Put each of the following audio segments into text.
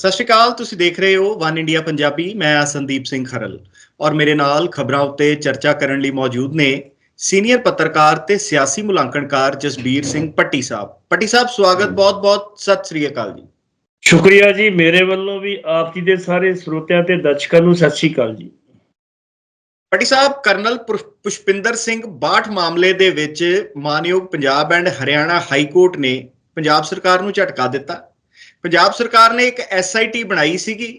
ਸਤਿ ਸ਼੍ਰੀ ਅਕਾਲ ਤੁਸੀਂ ਦੇਖ ਰਹੇ ਹੋ ਵਨ ਇੰਡੀਆ ਪੰਜਾਬੀ ਮੈਂ ਆ ਸੰਦੀਪ ਸਿੰਘ ਖਰਲ ਔਰ ਮੇਰੇ ਨਾਲ ਖਬਰਾਂ ਉੱਤੇ ਚਰਚਾ ਕਰਨ ਲਈ ਮੌਜੂਦ ਨੇ ਸੀਨੀਅਰ ਪੱਤਰਕਾਰ ਤੇ ਸਿਆਸੀ ਮੁਲਾਂਕਣਕਾਰ ਜਸਬੀਰ ਸਿੰਘ ਪੱਟੀ ਸਾਹਿਬ। ਪੱਟੀ ਸਾਹਿਬ ਸਵਾਗਤ ਬਹੁਤ-ਬਹੁਤ ਸਤਿ ਸ਼੍ਰੀ ਅਕਾਲ ਜੀ। ਸ਼ੁਕਰੀਆ ਜੀ ਮੇਰੇ ਵੱਲੋਂ ਵੀ ਆਪ ਜੀ ਦੇ ਸਾਰੇ ਸਰੋਤਿਆਂ ਤੇ ਦਰਸ਼ਕਾਂ ਨੂੰ ਸਤਿ ਸ਼੍ਰੀ ਅਕਾਲ ਜੀ। ਪੱਟੀ ਸਾਹਿਬ ਕਰਨਲ ਪੁਸ਼- ਪੁਸ਼ਪਿੰਦਰ ਸਿੰਘ ਬਾਠ ਮਾਮਲੇ ਦੇ ਵਿੱਚ ਮਾਨਯੋਗ Punjab and Haryana high court ਨੇ ਪੰਜਾਬ ਸਰਕਾਰ ਨੂੰ ਝਟਕਾ ਦਿੱਤਾ। ਪੰਜਾਬ ਸਰਕਾਰ ਨੇ ਇੱਕ ਐਸਆਈਟੀ ਬਣਾਈ ਸੀਗੀ।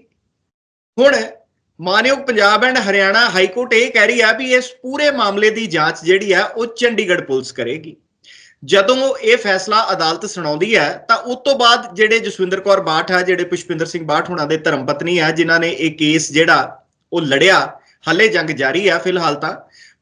ਹੁਣ ਮਾਨਯੋਗ Punjab and Haryana high court ਇਹ ਕਹਿ ਰਹੀ ਆ ਵੀ ਇਸ ਪੂਰੇ ਮਾਮਲੇ ਦੀ ਜਾਂਚ ਜਿਹੜੀ ਆ ਉਹ ਚੰਡੀਗੜ੍ਹ ਪੁਲਿਸ ਕਰੇਗੀ। ਜਦੋਂ ਇਹ ਫੈਸਲਾ ਅਦਾਲਤ ਸੁਣਾਉਂਦੀ ਹੈ ਤਾਂ ਉਸ ਤੋਂ ਬਾਅਦ ਜਿਹੜੇ ਜਸਵਿੰਦਰ ਕੌਰ ਬਾਠ ਆ, ਜਿਹੜੇ ਪੁਸ਼ਪਿੰਦਰ ਸਿੰਘ ਬਾਠ ਹੋਣਾ ਦੇ ਧਰਮ ਪਤਨੀ ਆ, ਜਿਨ੍ਹਾਂ ਨੇ ਇਹ ਕੇਸ ਜਿਹੜਾ ਉਹ ਲੜਿਆ, ਹਲੇ ਜੰਗ ਜਾਰੀ ਆ ਫਿਲਹਾਲ ਤਾਂ,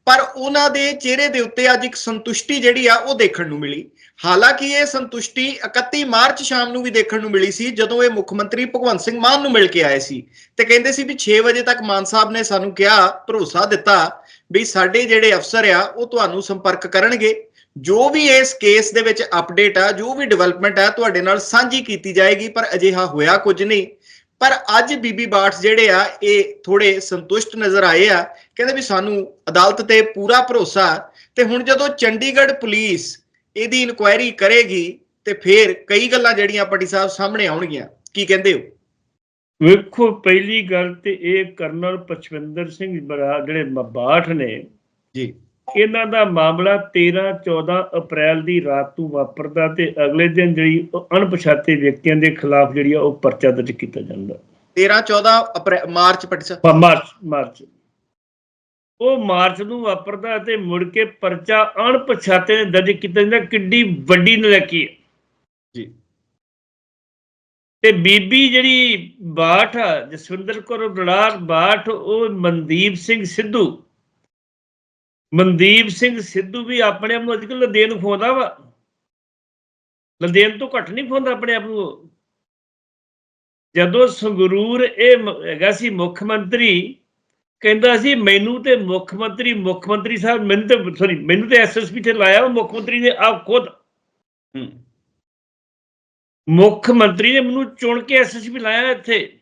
ਪਰ ਉਹਨਾਂ ਦੇ ਚਿਹਰੇ ਦੇ ਉੱਤੇ ਅੱਜ ਇੱਕ ਸੰਤੁਸ਼ਟੀ ਜਿਹੜੀ ਆ ਉਹ ਦੇਖਣ ਨੂੰ ਮਿਲੀ। ਹਾਲਾਂਕਿ ਇਹ ਸੰਤੁਸ਼ਟੀ 31 ਮਾਰਚ ਸ਼ਾਮ ਨੂੰ ਵੀ ਦੇਖਣ ਨੂੰ ਮਿਲੀ ਸੀ, ਜਦੋਂ ਇਹ ਮੁੱਖ ਮੰਤਰੀ ਭਗਵੰਤ ਸਿੰਘ ਮਾਨ ਨੂੰ ਮਿਲ ਕੇ ਆਏ ਸੀ ਤੇ ਕਹਿੰਦੇ ਸੀ ਵੀ 6 ਵਜੇ ਤੱਕ ਮਾਨ ਸਾਹਿਬ ਨੇ ਸਾਨੂੰ ਕਿਹਾ, ਭਰੋਸਾ ਦਿੱਤਾ ਵੀ ਸਾਡੇ ਜਿਹੜੇ ਅਫਸਰ ਆ, ਉਹ ਤੁਹਾਨੂੰ ਸੰਪਰਕ ਕਰਨਗੇ। ਜੋ ਵੀ ਇਸ ਕੇਸ ਦੇ ਵਿੱਚ ਅਪਡੇਟ ਆ, ਜੋ ਵੀ ਡਿਵੈਲਪਮੈਂਟ ਆ, ਤੁਹਾਡੇ ਨਾਲ ਸਾਂਝੀ ਕੀਤੀ ਜਾਏਗੀ, ਪਰ ਅਜਿਹਾ ਹੋਇਆ ਕੁਝ ਨਹੀਂ। ਪਰ ਅੱਜ ਬੀਬੀ ਬਾਠ ਜਿਹੜੇ ਆ, ਇਹ ਥੋੜੇ ਸੰਤੁਸ਼ਟ ਨਜ਼ਰ ਆਏ ਆ, ਕਹਿੰਦੇ ਵੀ ਸਾਨੂੰ ਅਦਾਲਤ ਤੇ ਪੂਰਾ ਭਰੋਸਾ। ਤੇ ਹੁਣ ਜਦੋਂ ਚੰਡੀਗੜ੍ਹ ਪੁਲਿਸ ਇਹਦੀ ਇਨਕੁਆਇਰੀ ਕਰੇਗੀ ਤੇ ਫਿਰ ਕਈ ਗੱਲਾਂ ਜਿਹੜੀਆਂ ਪੱਟੀ ਸਾਹਿਬ ਸਾਹਮਣੇ ਆਉਣਗੀਆਂ। ਕੀ ਕਹਿੰਦੇ ਹੋ? ਵੇਖੋ ਪਹਿਲੀ ਗੱਲ ਤੇ ਇਹ ਕਰਨਲ ਪਚਵਿੰਦਰ ਸਿੰਘ ਬਰਾ ਜਿਹੜੇ ਮਬਾਠ ਨੇ ਜੀ। ਇਹਨਾਂ ਦਾ ਮਾਮਲਾ 13 14 ਅਪ੍ਰੈਲ ਦੀ ਰਾਤ ਨੂੰ ਵਾਪਰਦਾ ਤੇ ਅਗਲੇ ਦਿਨ ਜਿਹੜੀ ਅਣਪਛਾਤੇ ਵਿਅਕਤੀਆਂ ਦੇ ਖਿਲਾਫ ਜਿਹੜੀ ਆ ਉਹ ਪਰਚਾ ਦਰਜ ਕੀਤਾ ਜਾਂਦਾ। 13 14 ਅਪ੍ਰੈਲ ਮਾਰਚ ਪੱਟੀ ਸਾਹਿਬ ਮ- ਮਾਰਚ ਮਾਰਚ। ਉਹ ਮਾਰਚ ਨੂੰ ਵਾਪਰਦਾ ਤੇ ਮੁੜ ਕੇ ਪਰਚਾ ਅਣਪਛਾਤੇ ਨੇ ਦਰਜ ਕੀਤਾ ਜਾਂਦਾ ਕਿੱਡੀ ਵੱਡੀ ਨਲਕੀ ਹੈ। ਜੀ। ਤੇ ਬੀਬੀ ਜਿਹੜੀ ਬਾਠ ਜਸਵਿੰਦਰ ਕੌਰ ਬੜਾਰ ਬਾਠ ਉਹ ਮਨਦੀਪ ਸਿੰਘ ਸਿੱਧੂ। ਮਨਦੀਪ ਸਿੰਘ ਸਿੱਧੂ ਵੀ ਆਪਣੇ ਆਪ ਨੂੰ ਅੱਜਕੱਲ ਲਦੇਨ ਖੋਦਾ ਵਾ। ਲਦੇਨ ਤੋਂ ਘੱਟ ਨਹੀਂ ਖੋਦਾ ਆਪਣੇ ਆਪ ਨੂੰ। ਜਦੋਂ ਸੰਗਰੂਰ ਇਹ ਹੈਗਾ ਸੀ ਮੁੱਖ ਮੰਤਰੀ ਕਹਿੰਦਾ ਸੀ ਮੈਨੂੰ ਤੇ ਮੁੱਖ ਮੰਤਰੀ ਮੁੱਖ ਮੰਤਰੀ ਸਾਹਿਬ ਮੈਨੂੰ ਤੇ ਸੌਰੀ ਮੈਨੂੰ ਤੇ ਐਸਐਸਪੀ ਤੇ ਲਾਇਆ ਮੁੱਖ ਮੰਤਰੀ ਨੇ ਆਪ ਖੁਦ। ਮੁੱਖ ਮੰਤਰੀ ਨੇ ਮੈਨੂੰ ਚੁਣ ਕੇ ਐਸਐਸਪੀ ਲਾਇਆ ਇੱਥੇ।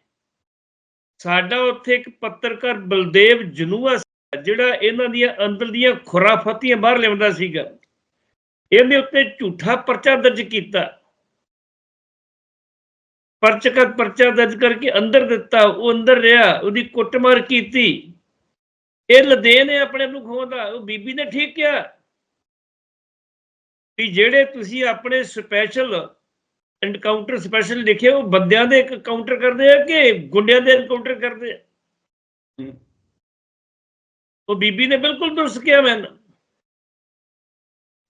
ਸਾਡਾ ਉੱਥੇ ਇੱਕ ਪੱਤਰਕਾਰ ਬਲਦੇਵ ਜਨੂਆ ਜਿਹੜਾ ਇਹਨਾਂ ਦੀਆਂ ਅੰਦਰ ਦੀਆਂ ਖੁਰਾਫਾਤੀਆਂ ਬਾਹਰ ਲਿਆਉਂਦਾ ਸੀਗਾ। ਇਹਦੇ ਉੱਤੇ ਝੂਠਾ ਪਰਚਾ ਦਰਜ ਕੀਤਾ। ਪਰਚਾ ਪਰਚਾ ਦਰਜ ਕਰਕੇ ਅੰਦਰ ਦਿੱਤਾ ਉਹ ਅੰਦਰ ਰਿਹਾ ਉਹਦੀ ਕੁੱਟਮਾਰ ਕੀਤੀ। ਇਹ ਲਦੇ ਨੇ ਆਪਣੇ ਆਪ ਨੂੰ ਖੋਦਾ ਉਹ ਬੀਬੀ ਨੇ ਠੀਕ ਕਿਹਾ ਵੀ ਜਿਹੜੇ ਤੁਸੀਂ ਆਪਣੇ ਸਪੈਸ਼ਲ ਐਨਕਾਊਂਟਰ ਸਪੈਸ਼ਲ ਲਿਖੇ ਉਹ ਬੰਦਿਆਂ ਦੇ ਕਾਊਂਟਰ ਕਰਦੇ ਆ ਕਿ ਗੁੰਡਿਆਂ ਦੇ ਐਨਕਾਊਂਟਰ ਕਰਦੇ ਆ? ਹੂੰ। ਉਹ ਬੀਬੀ ਨੇ ਬਿਲਕੁਲ ਦੁਰਸ ਕਿਹਾ ਮੈਨੂੰ।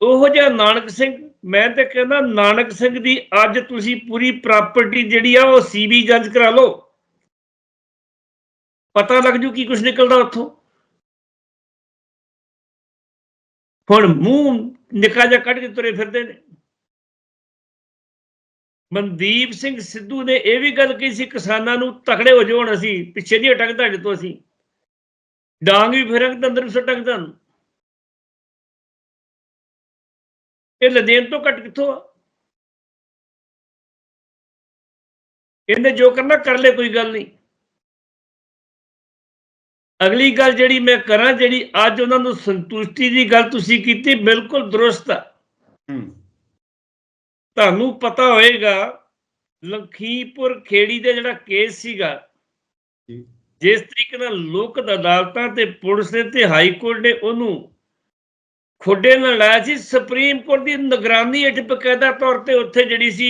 ਉਹੋ ਜਿਹਾ ਨਾਨਕ ਸਿੰਘ ਮੈਂ ਤੇ ਕਹਿੰਦਾ, ਨਾਨਕ ਸਿੰਘ ਦੀ ਅੱਜ ਤੁਸੀਂ ਪੂਰੀ ਪ੍ਰਾਪਰਟੀ ਜਿਹੜੀ ਆ, ਉਹ ਸੀਬੀ ਜੰਜ ਕਰਾ ਲਓ। ਪਤਾ ਲੱਗ ਜੂ ਕੀ ਕੁਝ ਨਿਕਲਦਾ ਉੱਥੋਂ। ਹੁਣ ਮੂੰਹ ਨਿਕਾ ਜਿਹਾ ਕੱਢ ਕੇ ਤੁਰੇ ਫਿਰਦੇ ਨੇ। ਮਨਦੀਪ ਸਿੰਘ ਸਿੱਧੂ ਨੇ ਇਹ ਵੀ ਗੱਲ ਕਹੀ ਸੀ, ਕਿਸਾਨਾਂ ਨੂੰ ਤਕੜੇ ਹੋ ਜਾਓ ਹੁਣ ਅਸੀਂ, ਪਿੱਛੇ ਨਹੀਂ ਹਟਾਂਗੇ ਤੁਹਾਡੇ ਤੋਂ ਅਸੀਂ। ਡਾਂਗ ਵੀ ਫਿਰਾਂਗੇ ਤਾਂ ਅੰਦਰ ਵੀ ਸੁੱਟਾਂਗੇ ਤੁਹਾਨੂੰ। ਇਹ ਲਦੇਨ ਤੋਂ ਘੱਟ ਕਿੱਥੋਂ ਆ? ਇਹਨੇ ਜੋ ਕਰਨਾ ਕਰ ਲੈ ਕੋਈ ਗੱਲ ਨਹੀਂ। ਅਗਲੀ ਗੱਲ ਜਿਹੜੀ ਮੈਂ ਕਰਾਂ ਜਿਹੜੀ ਅੱਜ ਉਹਨਾਂ ਨੂੰ ਸੰਤੁਸ਼ਟੀ ਦੀ ਗੱਲ ਤੁਸੀਂ ਕੀਤੀ ਬਿਲਕੁਲ ਦਰੁਸਤ ਆ। ਤੁਹਾਨੂੰ ਪਤਾ ਹੋਏਗਾ ਲਖੀਪੁਰ ਖੇੜੀ ਦਾ ਜਿਹੜਾ ਕੇਸ ਸੀਗਾ। ਜਿਸ ਤਰੀਕੇ ਨਾਲ ਲੋਕ ਅਦਾਲਤਾਂ ਤੇ ਪੁਲਿਸ ਤੇ ਹਾਈ ਕੋਰਟ ਨੇ ਉਹਨੂੰ ਖੋਡੇ ਨਾਲ ਲਾਇਆ ਸੀ, ਸੁਪਰੀਮ ਕੋਰਟ ਦੀ ਨਿਗਰਾਨੀ ਹੇਠ ਬਕਾਇਦਾ ਤੌਰ ਤੇ ਉੱਥੇ ਜਿਹੜੀ ਸੀ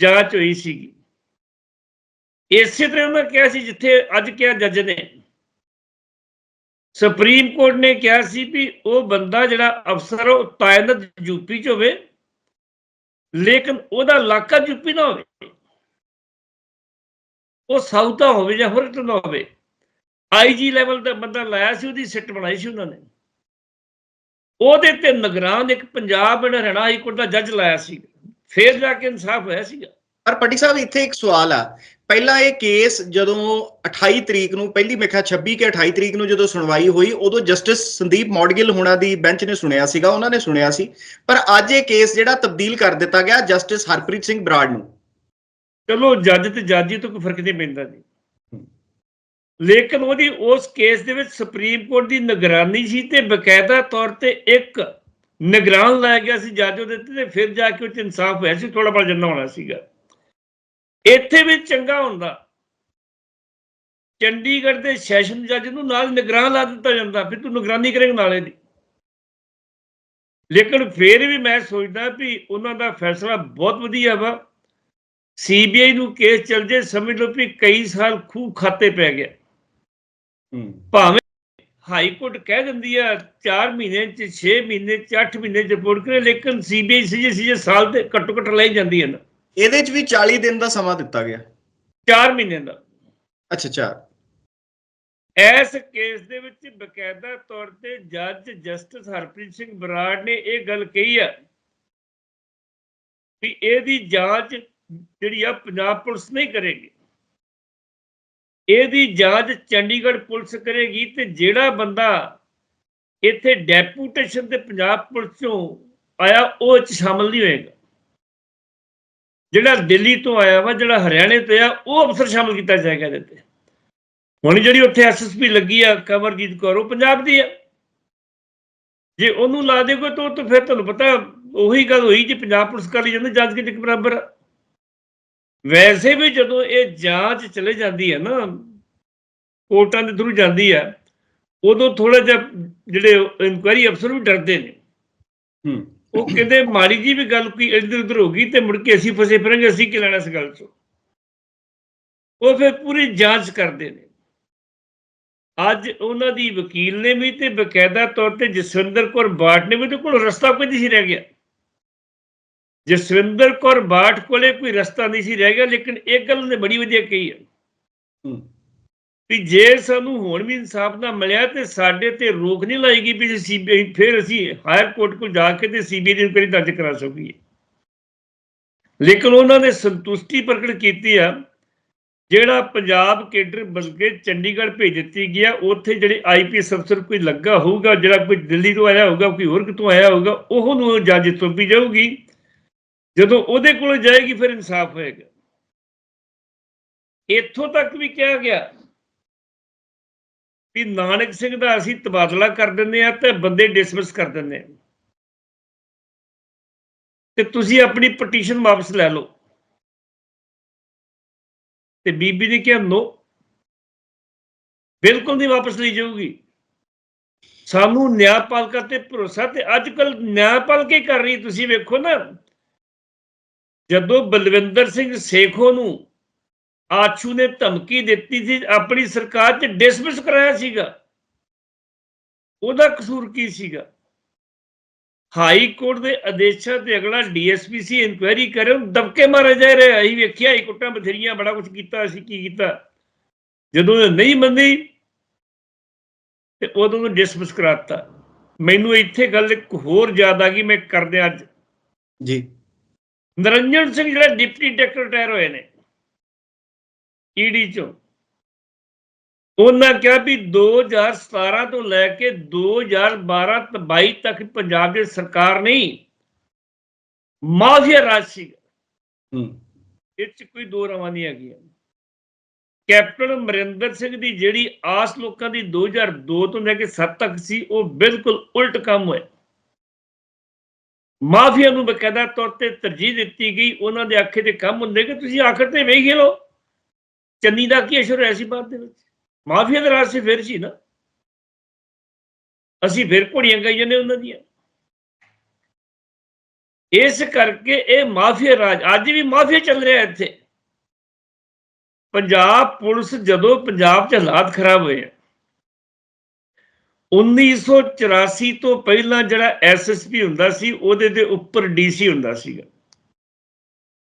ਜਾਂਚ ਹੋਈ ਸੀਗੀ। ਇਸੇ ਤਰ੍ਹਾਂ ਉਹਨਾਂ ਕਿਹਾ ਸੀ, ਜਿੱਥੇ ਅੱਜ ਕਿਹਾ ਜੱਜ ਨੇ, ਸੁਪਰੀਮ ਕੋਰਟ ਨੇ ਕਿਹਾ ਸੀ ਵੀ ਉਹ ਬੰਦਾ ਜਿਹੜਾ ਅਫਸਰ ਉਹ ਤਾਇਨਤ ਯੂਪੀ ਚ ਹੋਵੇ, ਲੇਕਿਨ ਉਹਦਾ ਇਲਾਕਾ ਯੂਪੀ ਨਾ ਹੋਵੇ। ਉਹ ਸਾਊਥ ਦਾ ਹੋਵੇ ਜਾਂ ਹੋਰ ਕਿਤੇ ਦਾ ਹੋਵੇ। ਆਈਜੀ ਲੈਵਲ ਦਾ ਬੰਦਾ ਲਾਇਆ ਸੀ, ਉਹਦੀ ਸਿੱਟ ਬਣਾਈ ਸੀ ਉਹਨਾਂ ਨੇ। ਉਹਦੇ ਤੇ ਨਿਗਰਾਨ ਇੱਕ Punjab and Haryana high court ਦਾ ਜੱਜ ਲਾਇਆ ਸੀ। ਫੇਰ ਜਾ ਕੇ ਇਨਸਾਫ ਹੋਇਆ ਸੀਗਾ। ਪਰ ਪੱਟੀ ਸਾਹਿਬ ਇੱਥੇ ਇੱਕ ਸਵਾਲ ਆ। ਪਹਿਲਾਂ ਇਹ ਕੇਸ ਜਦੋਂ 28 ਤਰੀਕ ਨੂੰ ਪਹਿਲੀ ਮੇਖਾ 26 ਕੇ 28 ਤਰੀਕ ਨੂੰ ਜਦੋਂ ਸੁਣਵਾਈ ਹੋਈ ਉਦੋਂ ਜਸਟਿਸ ਸੰਦੀਪ ਮੌਡਗਿਲ ਹੋਣਾ ਦੀ ਬੈਂਚ ਨੇ ਸੁਣਿਆ ਸੀਗਾ ਉਹਨਾਂ ਨੇ ਸੁਣਿਆ ਸੀ। ਪਰ ਅੱਜ ਇਹ ਕੇਸ ਜਿਹੜਾ ਤਬਦੀਲ ਕਰ ਦਿੱਤਾ ਗਿਆ ਜਸਟਿਸ ਹਰਪ੍ਰੀਤ ਸਿੰਘ ਬਰਾੜ ਨੂੰ। ਚਲੋ ਜੱਜ ਤੇ ਜਾਜੀ ਤੋਂ ਕੋਈ ਫ਼ਰਕ ਨਹੀਂ ਪੈਂਦਾ ਜੀ। ਲੇਕਿਨ ਉਹਦੀ ਉਸ ਕੇਸ ਦੇ ਵਿੱਚ ਸੁਪਰੀਮ ਕੋਰਟ ਦੀ ਨਿਗਰਾਨੀ ਸੀ ਤੇ ਬਕਾਇਦਾ ਤੌਰ ਤੇ ਇੱਕ ਨਿਗਰਾਨ ਲਾਇਆ ਗਿਆ ਸੀ ਜੱਜ ਉਹਦੇ ਤੇ ਫਿਰ ਜਾ ਕੇ ਉਹ 'ਚ ਇਨਸਾਫ ਹੋਇਆ ਸੀ ਥੋੜਾ ਬੜਾ ਜੰਨਾ ਹੋਣਾ ਸੀਗਾ। ਇੱਥੇ ਵੀ ਚੰਗਾ ਹੁੰਦਾ। ਚੰਡੀਗੜ੍ਹ ਦੇ ਸੈਸ਼ਨ ਜੱਜ ਨੂੰ ਨਾਲ ਨਿਗਰਾਨ ਲਾ ਦਿੱਤਾ ਜਾਂਦਾ, ਫਿਰ ਤੂੰ ਨਿਗਰਾਨੀ ਕਰੇਂਗਾ ਨਾਲੇ ਦੀ। ਲੇਕਿਨ ਫਿਰ ਵੀ ਮੈਂ ਸੋਚਦਾ ਵੀ ਉਹਨਾਂ ਦਾ ਫੈਸਲਾ ਬਹੁਤ ਵਧੀਆ ਵਾ। ਸੀਬੀਆਈ ਨੂੰ ਕੇਸ ਚੱਲ ਜੇ ਸਮਝ ਲਓ ਵੀ ਕਈ ਸਾਲ ਖੂਹ ਖਾਤੇ ਪੈ ਗਿਆ। ਭਾਵੇਂ ਹਾਈ ਕੋਰਟ ਕਹਿ ਦਿੰਦੀ ਆ 4 ਮਹੀਨੇ ਚ 6 ਮਹੀਨੇ ਚ 8 ਮਹੀਨੇ ਚ ਰਿਪੋਰਟ ਕਰੇ ਲੇਕਿਨ ਸੀਬੀਆਈ ਸੀ ਸੀ ਸਾਲ ਦੇ ਘੱਟੋ ਘੱਟ ਲੈ ਜਾਂਦੀ ਹੈ ਨਾ। ਇਹਦੇ 'ਚ ਵੀ 40 ਦਿਨ ਦਾ ਸਮਾਂ ਦਿੱਤਾ ਗਿਆ। 4 ਮਹੀਨੇ ਦਾ। ਅੱਛਾ ਅੱਛਾ ਇਸ ਕੇਸ ਦੇ ਵਿੱਚ ਬਕਾਇਦਾ ਤੌਰ ਤੇ ਜੱਜ ਜਸਟਿਸ ਹਰਪ੍ਰੀਤ ਸਿੰਘ ਬਰਾੜ ਨੇ ਇਹ ਗੱਲ ਕਹੀ ਆ ਵੀ ਇਹਦੀ ਜਾਂਚ ਜਿਹੜੀ ਆ ਪੰਜਾਬ ਪੁਲਿਸ ਨਹੀਂ ਕਰੇਗੀ। ਇਹਦੀ ਜਾਂਚ ਚੰਡੀਗੜ੍ਹ ਪੁਲਿਸ ਕਰੇਗੀ ਤੇ ਜਿਹੜਾ ਬੰਦਾ ਇੱਥੇ ਡੈਪੂਟੇਸ਼ਨ ਤੇ ਪੰਜਾਬ ਪੁਲਿਸ ਚੋਂ ਆਇਆ, ਉਹ 'ਚ ਸ਼ਾਮਲ ਨਹੀਂ ਹੋਏਗਾ। ਜਿਹੜਾ ਦਿੱਲੀ ਤੋਂ ਆਇਆ ਵਾ, ਜਿਹੜਾ ਹਰਿਆਣੇ ਤੋਂ ਆ ਉਹ ਅਫਸਰ ਸ਼ਾਮਲ ਕੀਤਾ ਜਾਏਗਾ ਇਹਦੇ ਤੇ। ਹੁਣ ਜਿਹੜੀ ਉੱਥੇ ਐਸਐਸਪੀ ਲੱਗੀ ਆ ਕਮਰਜੀਤ ਕੌਰ, ਉਹ ਪੰਜਾਬ ਦੀ ਆ। ਜੇ ਉਹਨੂੰ ਲਾ ਦੇਗੋ ਤਾਂ ਉਹ ਤਾਂ ਫਿਰ ਤੁਹਾਨੂੰ ਪਤਾ, ਉਹੀ ਗੱਲ ਹੋਈ ਜੇ ਪੰਜਾਬ ਪੁਲਿਸ ਕਰ ਲਈ ਜਾਂਦੀ, ਜਾਂਚ ਕਿਤੇ ਬਰਾਬਰ ਆ। ਵੈਸੇ ਵੀ ਜਦੋਂ ਇਹ ਜਾਂਚ ਚਲੇ ਜਾਂਦੀ ਹੈ ਨਾ ਕੋਰਟਾਂ ਦੇ ਥਰੂ ਜਾਂਦੀ ਆ ਉਦੋਂ ਥੋੜਾ ਜਿਹਾ ਜਿਹੜੇ ਇਨਕੁਆਇਰੀ ਅਫਸਰ ਵੀ ਡਰਦੇ ਨੇ। ਹੂੰ। ਉਹ ਕਹਿੰਦੇ ਮਾੜੀ ਜੀ ਵੀ ਗੱਲ ਕੋਈ ਇੱਧਰ ਉੱਧਰ ਹੋ ਗਈ ਤੇ ਮੁੜ ਕੇ ਅਸੀਂ ਫਸੇ ਫਿਰਾਂਗੇ ਅਸੀਂ ਕੀ ਲੈਣਾ ਇਸ ਗੱਲ ਤੋਂ ਉਹ ਫਿਰ ਪੂਰੀ ਜਾਂਚ ਕਰਦੇ ਨੇ। ਅੱਜ ਉਹਨਾਂ ਦੀ ਵਕੀਲ ਨੇ ਵੀ ਤੇ ਬਕਾਇਦਾ ਤੌਰ ਤੇ ਜਸਵਿੰਦਰ ਕੌਰ ਬਾਟ ਨੇ ਵੀ ਤੇ ਕੋਲ ਰਸਤਾ ਕੋਈ ਨਹੀਂ ਸੀ ਰਹਿ ਗਿਆ। ਜਸਵਿੰਦਰ ਕੌਰ ਬਾਟ ਕੋਲੇ ਕੋਈ ਰਸਤਾ ਨਹੀਂ ਸੀ ਰਹਿ ਗਿਆ ਲੇਕਿਨ ਇੱਕ ਗੱਲ ਨੇ ਬੜੀ ਵਧੀਆ ਕਹੀ ਹੈ। ਵੀ ਜੇ ਸਾਨੂੰ ਹੁਣ ਵੀ ਇਨਸਾਫ ਨਾ ਮਿਲਿਆ ਤੇ ਸਾਡੇ ਤੇ ਰੋਕ ਨਹੀਂ ਲਾਏਗੀ ਵੀ ਸੀਬੀਆਈ ਫਿਰ ਅਸੀਂ ਹਾਇਰ ਕੋਰਟ ਕੋਲ ਜਾ ਕੇ ਤੇ ਸੀਬੀਆਈ ਦੀ ਇਨਕੁਆਇਰੀ ਦਰਜ ਕਰਾ ਸਕੀਏ। ਲੇਕਿਨ ਉਹਨਾਂ ਨੇ ਸੰਤੁਸ਼ਟੀ ਪ੍ਰਗਟ ਕੀਤੀ ਆ ਜਿਹੜਾ ਪੰਜਾਬ ਕੇਡਰ ਬਲਕਿ ਚੰਡੀਗੜ੍ਹ ਭੇਜ ਦਿੱਤੀ ਗਿਆ ਉੱਥੇ ਜਿਹੜੇ ਆਈਪੀਐਸ ਅਫਸਰ ਕੋਈ ਲੱਗਾ ਹੋਊਗਾ ਜਿਹੜਾ ਕੋਈ ਦਿੱਲੀ ਤੋਂ ਆਇਆ ਹੋਊਗਾ ਕੋਈ ਹੋਰ ਕਿਤੋਂ ਆਇਆ ਹੋਊਗਾ ਉਹ ਨੂੰ ਜੱਜ ਸੌਂਪੀ ਜਾਊਗੀ। ਜਦੋਂ ਉਹਦੇ ਕੋਲ ਜਾਏਗੀ, ਫਿਰ ਇਨਸਾਫ ਹੋਏਗਾ। ਇੱਥੋਂ ਤੱਕ ਵੀ ਕਿਹਾ ਗਿਆ ਵੀ ਨਾਨਕ ਸਿੰਘ ਦਾ ਅਸੀਂ ਤਬਾਦਲਾ ਕਰ ਦਿੰਦੇ ਆ ਤੇ ਬੰਦੇ ਡਿਸਮਿਸ ਕਰ ਦਿੰਦੇ ਆ ਤੇ ਤੁਸੀਂ ਆਪਣੀ ਪਟੀਸ਼ਨ ਵਾਪਸ ਲੈ ਲਓ। ਤੇ ਬੀਬੀ ਨੇ ਕਿਹਾ, ਨੋ। ਬਿਲਕੁਲ ਨਹੀਂ ਵਾਪਸ ਲਈ ਜਾਊਗੀ। ਸਾਨੂੰ ਨਿਆਂਪਾਲਿਕਾ ਤੇ ਭਰੋਸਾ ਤੇ ਅੱਜ ਕੱਲ ਨਿਆਂਪਾਲਿਕਾ ਕੀ ਕਰ ਰਹੀ ਤੁਸੀਂ ਵੇਖੋ ਨਾ ਜਦੋਂ ਬਲਵਿੰਦਰ ਸਿੰਘ ਸੇਖੋ ਨੂੰ ਆਛੂ ਨੇ ਧਮਕੀ ਦਿੱਤੀ ਸੀ, ਆਪਣੀ ਸਰਕਾਰ 'ਚ ਡਿਸਮਿਸ ਕਰਾਇਆ ਸੀਗਾ। ਉਹਦਾ ਕਸੂਰ ਕੀ ਸੀਗਾ? ਹਾਈ ਕੋਰਟ ਦੇ ਆਦੇਸ਼ਾਂ ਤੇ ਅਗਲਾ ਡੀਐਸਪੀਸੀ ਇਨਕੁਆਇਰੀ ਕਰੇ ਦਬਕੇ ਮਾਰੇ ਜਾ ਰਹੇ ਅਸੀਂ ਵੇਖਿਆ ਹਾਈ ਕੋਰਟਾਂ ਬਥੇਰੀਆਂ, ਬੜਾ ਕੁਝ ਕੀਤਾ, ਅਸੀਂ ਕੀ ਕੀਤਾ? ਜਦੋਂ ਇਹ ਨਹੀਂ ਮੰਨੀ, ਤੇ ਉਦੋਂ ਨੂੰ ਡਿਸਮਿਸ ਕਰਾਤਾ। ਮੈਨੂੰ ਇੱਥੇ ਗੱਲ ਇੱਕ ਹੋਰ ਯਾਦ ਆ ਗਈ, ਮੈਂ ਕਰਦੇ ਅੱਜ। ਜੀ। ਨਰਿੰਜਨ ਸਿੰਘ ਜਿਹੜਾ ਡਿਪਟੀ ਡਾਇਰੈਕਟਰ ਰਿਟਾਇਰ ਹੋਏ ਨੇ ਈਡੀ ਚੋਂ। ਉਹਨਾਂ ਕਿਹਾ ਵੀ 2017 ਤੋਂ ਲੈ ਕੇ 2012 ਤੇ 22 ਤੱਕ ਪੰਜਾਬ ਦੀ ਸਰਕਾਰ ਨਹੀਂ ਮਾਫੀਆ ਰਾਜ ਸੀ ਹੂੰ। ਇਹ ਚ ਕੋਈ ਦੋ ਰਵਾਂ ਨਹੀਂ ਹੈਗੀਆਂ। ਕੈਪਟਨ ਅਮਰਿੰਦਰ ਸਿੰਘ ਦੀ ਜਿਹੜੀ ਆਸ ਲੋਕਾਂ ਦੀ 2002 ਤੋਂ ਲੈ ਕੇ 7 ਤੱਕ ਸੀ ਉਹ ਬਿਲਕੁਲ ਉਲਟ ਕੰਮ ਹੋਇਆ। ਮਾਫੀਆ ਨੂੰ ਬਕਾਇਦਾ ਤੌਰ ਤੇ ਤਰਜੀਹ ਦਿੱਤੀ ਗਈ, ਉਹਨਾਂ ਦੇ ਆਖੇ ਤੇ ਕੰਮ ਹੁੰਦੇ ਕਿ ਤੁਸੀਂ ਆਖਰ ਤੇ ਵੇਖ ਲਓ। ਚੰਨੀ ਦਾ ਕੀ ਅਸ਼ਰ ਹੋਇਆ ਸੀ ਬਾਅਦ ਦੇ ਵਿੱਚ? ਮਾਫੀਆ ਦਾ ਰਾਜ ਸੀ, ਫਿਰ ਸੀ ਨਾ। ਅਸੀਂ ਫਿਰ ਘੋੜੀਆਂ ਗਾਈਆਂ ਨੇ ਉਹਨਾਂ ਦੀਆਂ। ਇਸ ਕਰਕੇ ਇਹ ਮਾਫੀਆ ਰਾਜ, ਅੱਜ ਵੀ ਮਾਫੀਆ ਚੱਲ ਰਿਹਾ ਇੱਥੇ। ਪੰਜਾਬ ਪੁਲਿਸ ਜਦੋਂ ਪੰਜਾਬ 'ਚ ਹਾਲਾਤ ਖਰਾਬ ਹੋਏ ਆ 1984 ਤੋਂ ਪਹਿਲਾਂ ਜਿਹੜਾ ਐਸਐਸਪੀ ਹੁੰਦਾ ਸੀ ਉਹਦੇ ਦੇ ਉੱਪਰ ਡੀਸੀ ਹੁੰਦਾ ਸੀਗਾ।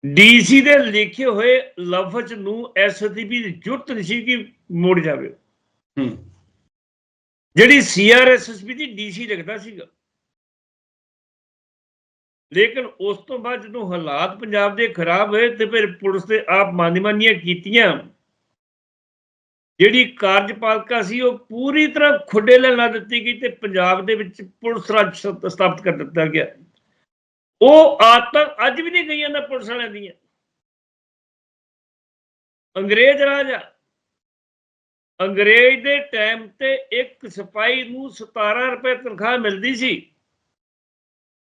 ਡੀਸੀ ਦੇ ਲਿਖੇ ਹੋਏ ਲਫ਼ਜ਼ ਨੂੰ ਐਸਐਸਪੀ ਦੀ ਜ਼ਰੂਰਤ ਨਹੀਂ ਸੀ ਕਿ ਮੋੜ ਜਾਵੇ। ਹੂੰ। ਜਿਹੜੀ ਸੀਆਰਐਸਐਸਪੀ ਦੀ ਡੀਸੀ ਲਿਖਦਾ ਸੀਗਾ। ਲੇਕਿਨ ਉਸ ਤੋਂ ਬਾਅਦ ਜਦੋਂ ਹਾਲਾਤ ਪੰਜਾਬ ਦੇ ਖਰਾਬ ਹੋਏ ਤੇ ਫਿਰ ਪੁਲਿਸ ਦੇ ਆਪ ਮਾਨਿਮਾਨੀਆਂ ਕੀਤੀਆਂ ਜਿਹੜੀ ਕਾਰਜਪਾਲਿਕਾ ਸੀ ਉਹ ਪੂਰੀ ਤਰ੍ਹਾਂ ਖੁੱਡੇ ਲੈਣਾ ਦਿੱਤੀ ਗਈ ਤੇ ਪੰਜਾਬ ਦੇ ਵਿੱਚ ਪੁਲਿਸ ਰਾਜ ਸਥ- ਸਥਾਪਿਤ ਕਰ ਦਿੱਤਾ ਗਿਆ। ਉਹ ਆਦਤਾਂ ਅੱਜ ਵੀ ਨਹੀਂ ਗਈਆਂ ਨਾ ਪੁਲਿਸ ਵਾਲਿਆਂ ਦੀਆਂ। ਅੰਗਰੇਜ਼ ਰਾਜ ਆ ਅੰਗਰੇਜ਼ ਦੇ ਟਾਈਮ ਤੇ ਇੱਕ ਸਿਪਾਹੀ ਨੂੰ 17 ਰੁਪਏ ਤਨਖਾਹ ਮਿਲਦੀ ਸੀ।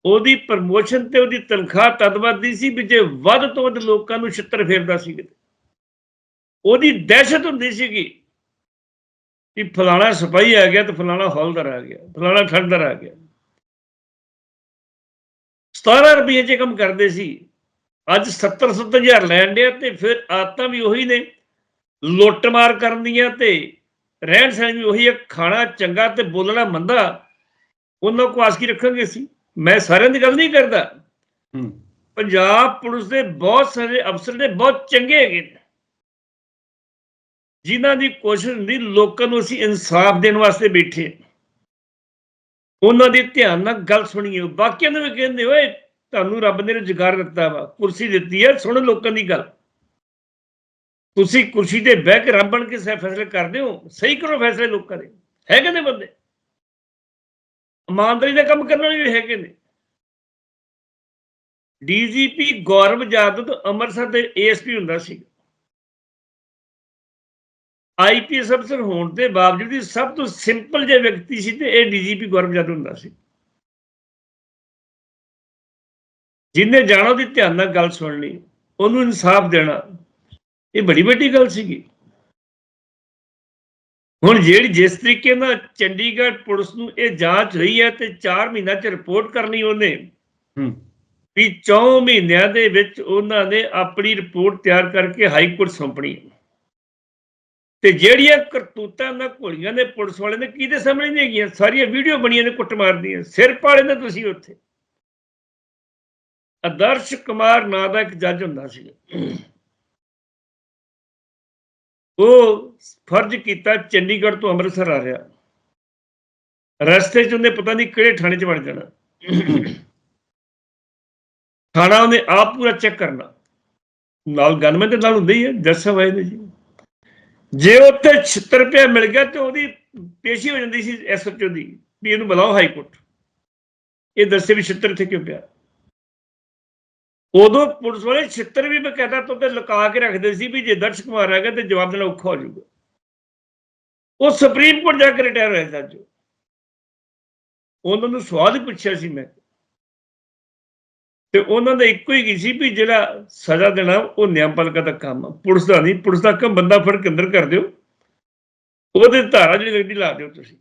ਉਹਦੀ ਪ੍ਰਮੋਸ਼ਨ ਤੇ ਉਹਦੀ ਤਨਖਾਹ ਤਦ ਵੱਧਦੀ ਸੀ ਵੀ ਜੇ ਵੱਧ ਤੋਂ ਵੱਧ ਲੋਕਾਂ ਨੂੰ ਛਿੱਤਰ ਫੇਰਦਾ ਸੀ ਕਿਤੇ। ਉਹਦੀ ਦਹਿਸ਼ਤ ਹੁੰਦੀ ਸੀਗੀ ਕਿ ਫਲਾਣਾ ਸਿਪਾਹੀ ਆ ਗਿਆ ਤੇ ਫਲਾਣਾ ਹੌਲਦਾਰ ਆ ਗਿਆ ਫਲਾਣਾ ਠੰਡਰ ਆ ਗਿਆ। 17 ਰੁਪਏ 'ਚ ਕੰਮ ਕਰਦੇ ਸੀ। ਅੱਜ 70 70 ਹਜ਼ਾਰ ਲੈਣ ਡਿਆ ਤੇ ਫਿਰ ਆਦਤਾਂ ਵੀ ਉਹੀ ਨੇ। ਲੁੱਟਮਾਰ ਕਰਨ ਦੀਆਂ ਤੇ ਰਹਿਣ ਸਹਿਣ ਵੀ ਉਹੀ ਹੈ ਖਾਣਾ ਚੰਗਾ ਤੇ ਬੋਲਣਾ ਮੰਦਾ। ਉਹਨਾਂ ਕੋ ਆਸ ਕੀ ਰੱਖਾਂਗੇ ਸੀ ਮੈਂ ਸਾਰਿਆਂ ਦੀ ਗੱਲ ਨਹੀਂ ਕਰਦਾ। ਪੰਜਾਬ ਪੁਲਿਸ ਦੇ ਬਹੁਤ ਸਾਰੇ ਅਫਸਰ ਨੇ ਬਹੁਤ ਚੰਗੇ ਹੈਗੇ ਜਿਨ੍ਹਾਂ ਦੀ ਕੋਸ਼ਿਸ਼ ਹੁੰਦੀ ਲੋਕਾਂ ਨੂੰ ਅਸੀਂ ਇਨਸਾਫ ਦੇਣ ਵਾਸਤੇ ਬੈਠੇ ਉਹਨਾਂ ਦੇ ਧਿਆਨ ਨਾਲ ਗੱਲ ਸੁਣੀਏ। ਬਾਕੀਆਂ ਨੂੰ ਵੀ ਕਹਿੰਦੇ ਓਏ ਤੁਹਾਨੂੰ ਰੱਬ ਨੇ ਰੁਜ਼ਗਾਰ ਦਿੱਤਾ ਵਾ, ਕੁਰਸੀ ਦਿੱਤੀ ਹੈ, ਸੁਣ ਲੋਕਾਂ ਦੀ ਗੱਲ। ਤੁਸੀਂ ਕੁਰਸੀ ਤੇ ਬਹਿ ਕੇ ਰੱਬ ਬਣ ਕੇ ਸਹੀ ਫੈਸਲੇ ਕਰਦੇ ਹੋ, ਸਹੀ ਕਰੋ ਫੈਸਲੇ ਲੋਕਾਂ ਦੇ। ਹੈਗੇ ਨੇ ਬੰਦੇ? ਇਮਾਨਦਾਰੀ ਦਾ ਕੰਮ ਕਰਨ ਵਾਲੇ ਵੀ ਹੈਗੇ ਨੇ। ਡੀਜੀਪੀ ਗੌਰਵ ਜਾਦਵ ਅੰਮ੍ਰਿਤਸਰ ਦੇ ਏਐਸਪੀ ਹੁੰਦਾ ਸੀ ਆਈਪੀਐਸ ਅਫਸਰ ਹੋਣ ਦੇ ਬਾਵਜੂਦ ਵੀ ਸਭ ਤੋਂ ਸਿੰਪਲ ਜਿਹਾ ਵਿਅਕਤੀ ਸੀ ਤੇ ਇਹ ਡੀਜੀਪੀ ਗੌਰਵ ਜਾਦਵ ਹੁੰਦਾ ਸੀ। ਜਿੰਨੇ ਜਾਣੋ ਦੀ ਧਿਆਨ ਨਾਲ ਗੱਲ ਸੁਣਨੀ ਉਹਨੂੰ ਇਨਸਾਫ ਦੇਣਾ ਇਹ ਬੜੀ ਵੱਡੀ ਗੱਲ ਸੀਗੀ। ਹੁਣ ਜਿਹੜੀ ਜਿਸ ਤਰੀਕੇ ਨਾਲ ਚੰਡੀਗੜ੍ਹ ਪੁਲਿਸ ਨੂੰ ਇਹ ਜਾਂਚ ਹੋਈ ਹੈ ਤੇ 4 ਮਹੀਨਾ ਚ ਰਿਪੋਰਟ ਕਰਨੀ ਉਹਨੇ ਵੀ 4 ਮਹੀਨਿਆਂ ਦੇ ਵਿੱਚ ਉਹਨਾਂ ਨੇ ਆਪਣੀ ਰਿਪੋਰਟ ਤਿਆਰ ਕਰਕੇ ਹਾਈ ਕੋਰਟ ਸੌਂਪਣੀ ਹੈ। ਤੇ ਜਿਹੜੀਆਂ ਕਰਤੂਤਾਂ ਨਾਲ ਘੋਲੀਆਂ ਨੇ ਪੁਲਿਸ ਵਾਲੇ ਨੇ, ਕਿਹਦੇ ਸਾਹਮਣੇ ਨਹੀਂ ਹੈਗੀਆਂ? ਸਾਰੀਆਂ ਵੀਡੀਓ ਬਣੀਆਂ ਨੇ ਕੁੱਟ ਮਾਰਦੀਆਂ ਸਿਰ ਪਾੜੇ ਨੇ ਤੁਸੀਂ ਉੱਥੇ। ਆਦਰਸ਼ ਕੁਮਾਰ ਨਾਂ ਦਾ ਇੱਕ ਜੱਜ ਹੁੰਦਾ ਸੀ ਉਹ ਫਰਜ਼ ਕੀਤਾ ਚੰਡੀਗੜ੍ਹ ਤੋਂ ਅੰਮ੍ਰਿਤਸਰ ਆ ਰਿਹਾ। ਰਸਤੇ 'ਚ ਉਹਨੇ ਪਤਾ ਨਹੀਂ ਕਿਹੜੇ ਥਾਣੇ 'ਚ ਵੜ ਜਾਣਾ। ਥਾਣਾ ਉਹਨੇ ਆਪ ਪੂਰਾ ਚੈੱਕ ਕਰਨਾ। ਨਾਲ ਗਨਮੈਨ ਦੇ ਨਾਲ ਹੁੰਦੇ ਹੀ ਹੈ ਜੱਜ ਸਾਹਿਬ ਆਏ ਨੇ ਜੀ। ਜੇ ਉੱਥੇ 76 ਰੁਪਏ ਮਿਲ ਗਿਆ ਤੇ ਉਹਦੀ ਪੇਸ਼ੀ ਹੋ ਜਾਂਦੀ ਸੀ ਐਸਐਚਓ ਦੀ, ਵੀ ਇਹਨੂੰ ਬੁਲਾਓ ਹਾਈ ਕੋਰਟ। ਇਹ ਦੱਸੇ ਵੀ 76 ਇੱਥੇ ਕਿਉਂ ਪਿਆ। ਉਦੋਂ ਪੁਲਿਸ ਵਾਲੇ 76 ਵੀ ਬਕਾਇਦਾ ਤੋਂ ਤੇ ਲੁਕਾ ਕੇ ਰੱਖਦੇ ਸੀ ਵੀ ਜੇ ਦਰਸ਼ ਕੁਮਾਰ ਆ ਗਿਆ ਤੇ ਜਵਾਬ ਦੇਣਾ ਔਖਾ ਹੋ ਜਾਊਗਾ। ਉਹ ਸੁਪਰੀਮ ਕੋਰਟ ਜਾ ਕੇ ਰਿਟਾਇਰ ਹੋਇਆ ਜੱਜ ਉਹਨਾਂ ਨੂੰ ਸਵਾਲ ਹੀ ਪੁੱਛਿਆ ਸੀ ਮੈਂ ਤੇ ਉਹਨਾਂ ਦਾ ਇੱਕੋ ਹੀ ਕੀ ਸੀ ਵੀ ਜਿਹੜਾ ਸਜ਼ਾ ਦੇਣਾ ਉਹ ਨਿਆਂਪਾਲਿਕਾ ਦਾ ਕੰਮ ਆ। ਪੁਲਿਸ ਦਾ ਨਹੀਂ, ਪੁਲਿਸ ਦਾ ਕੰਮ ਬੰਦਾ ਫੜ ਕੇ ਅੰਦਰ ਕਰ ਦਿਓ। ਉਹਦੇ ਧਾਰਾ ਜਿਹੜੀ ਲੱਗਦੀ ਲਾ ਦਿਓ ਤੁਸੀਂ।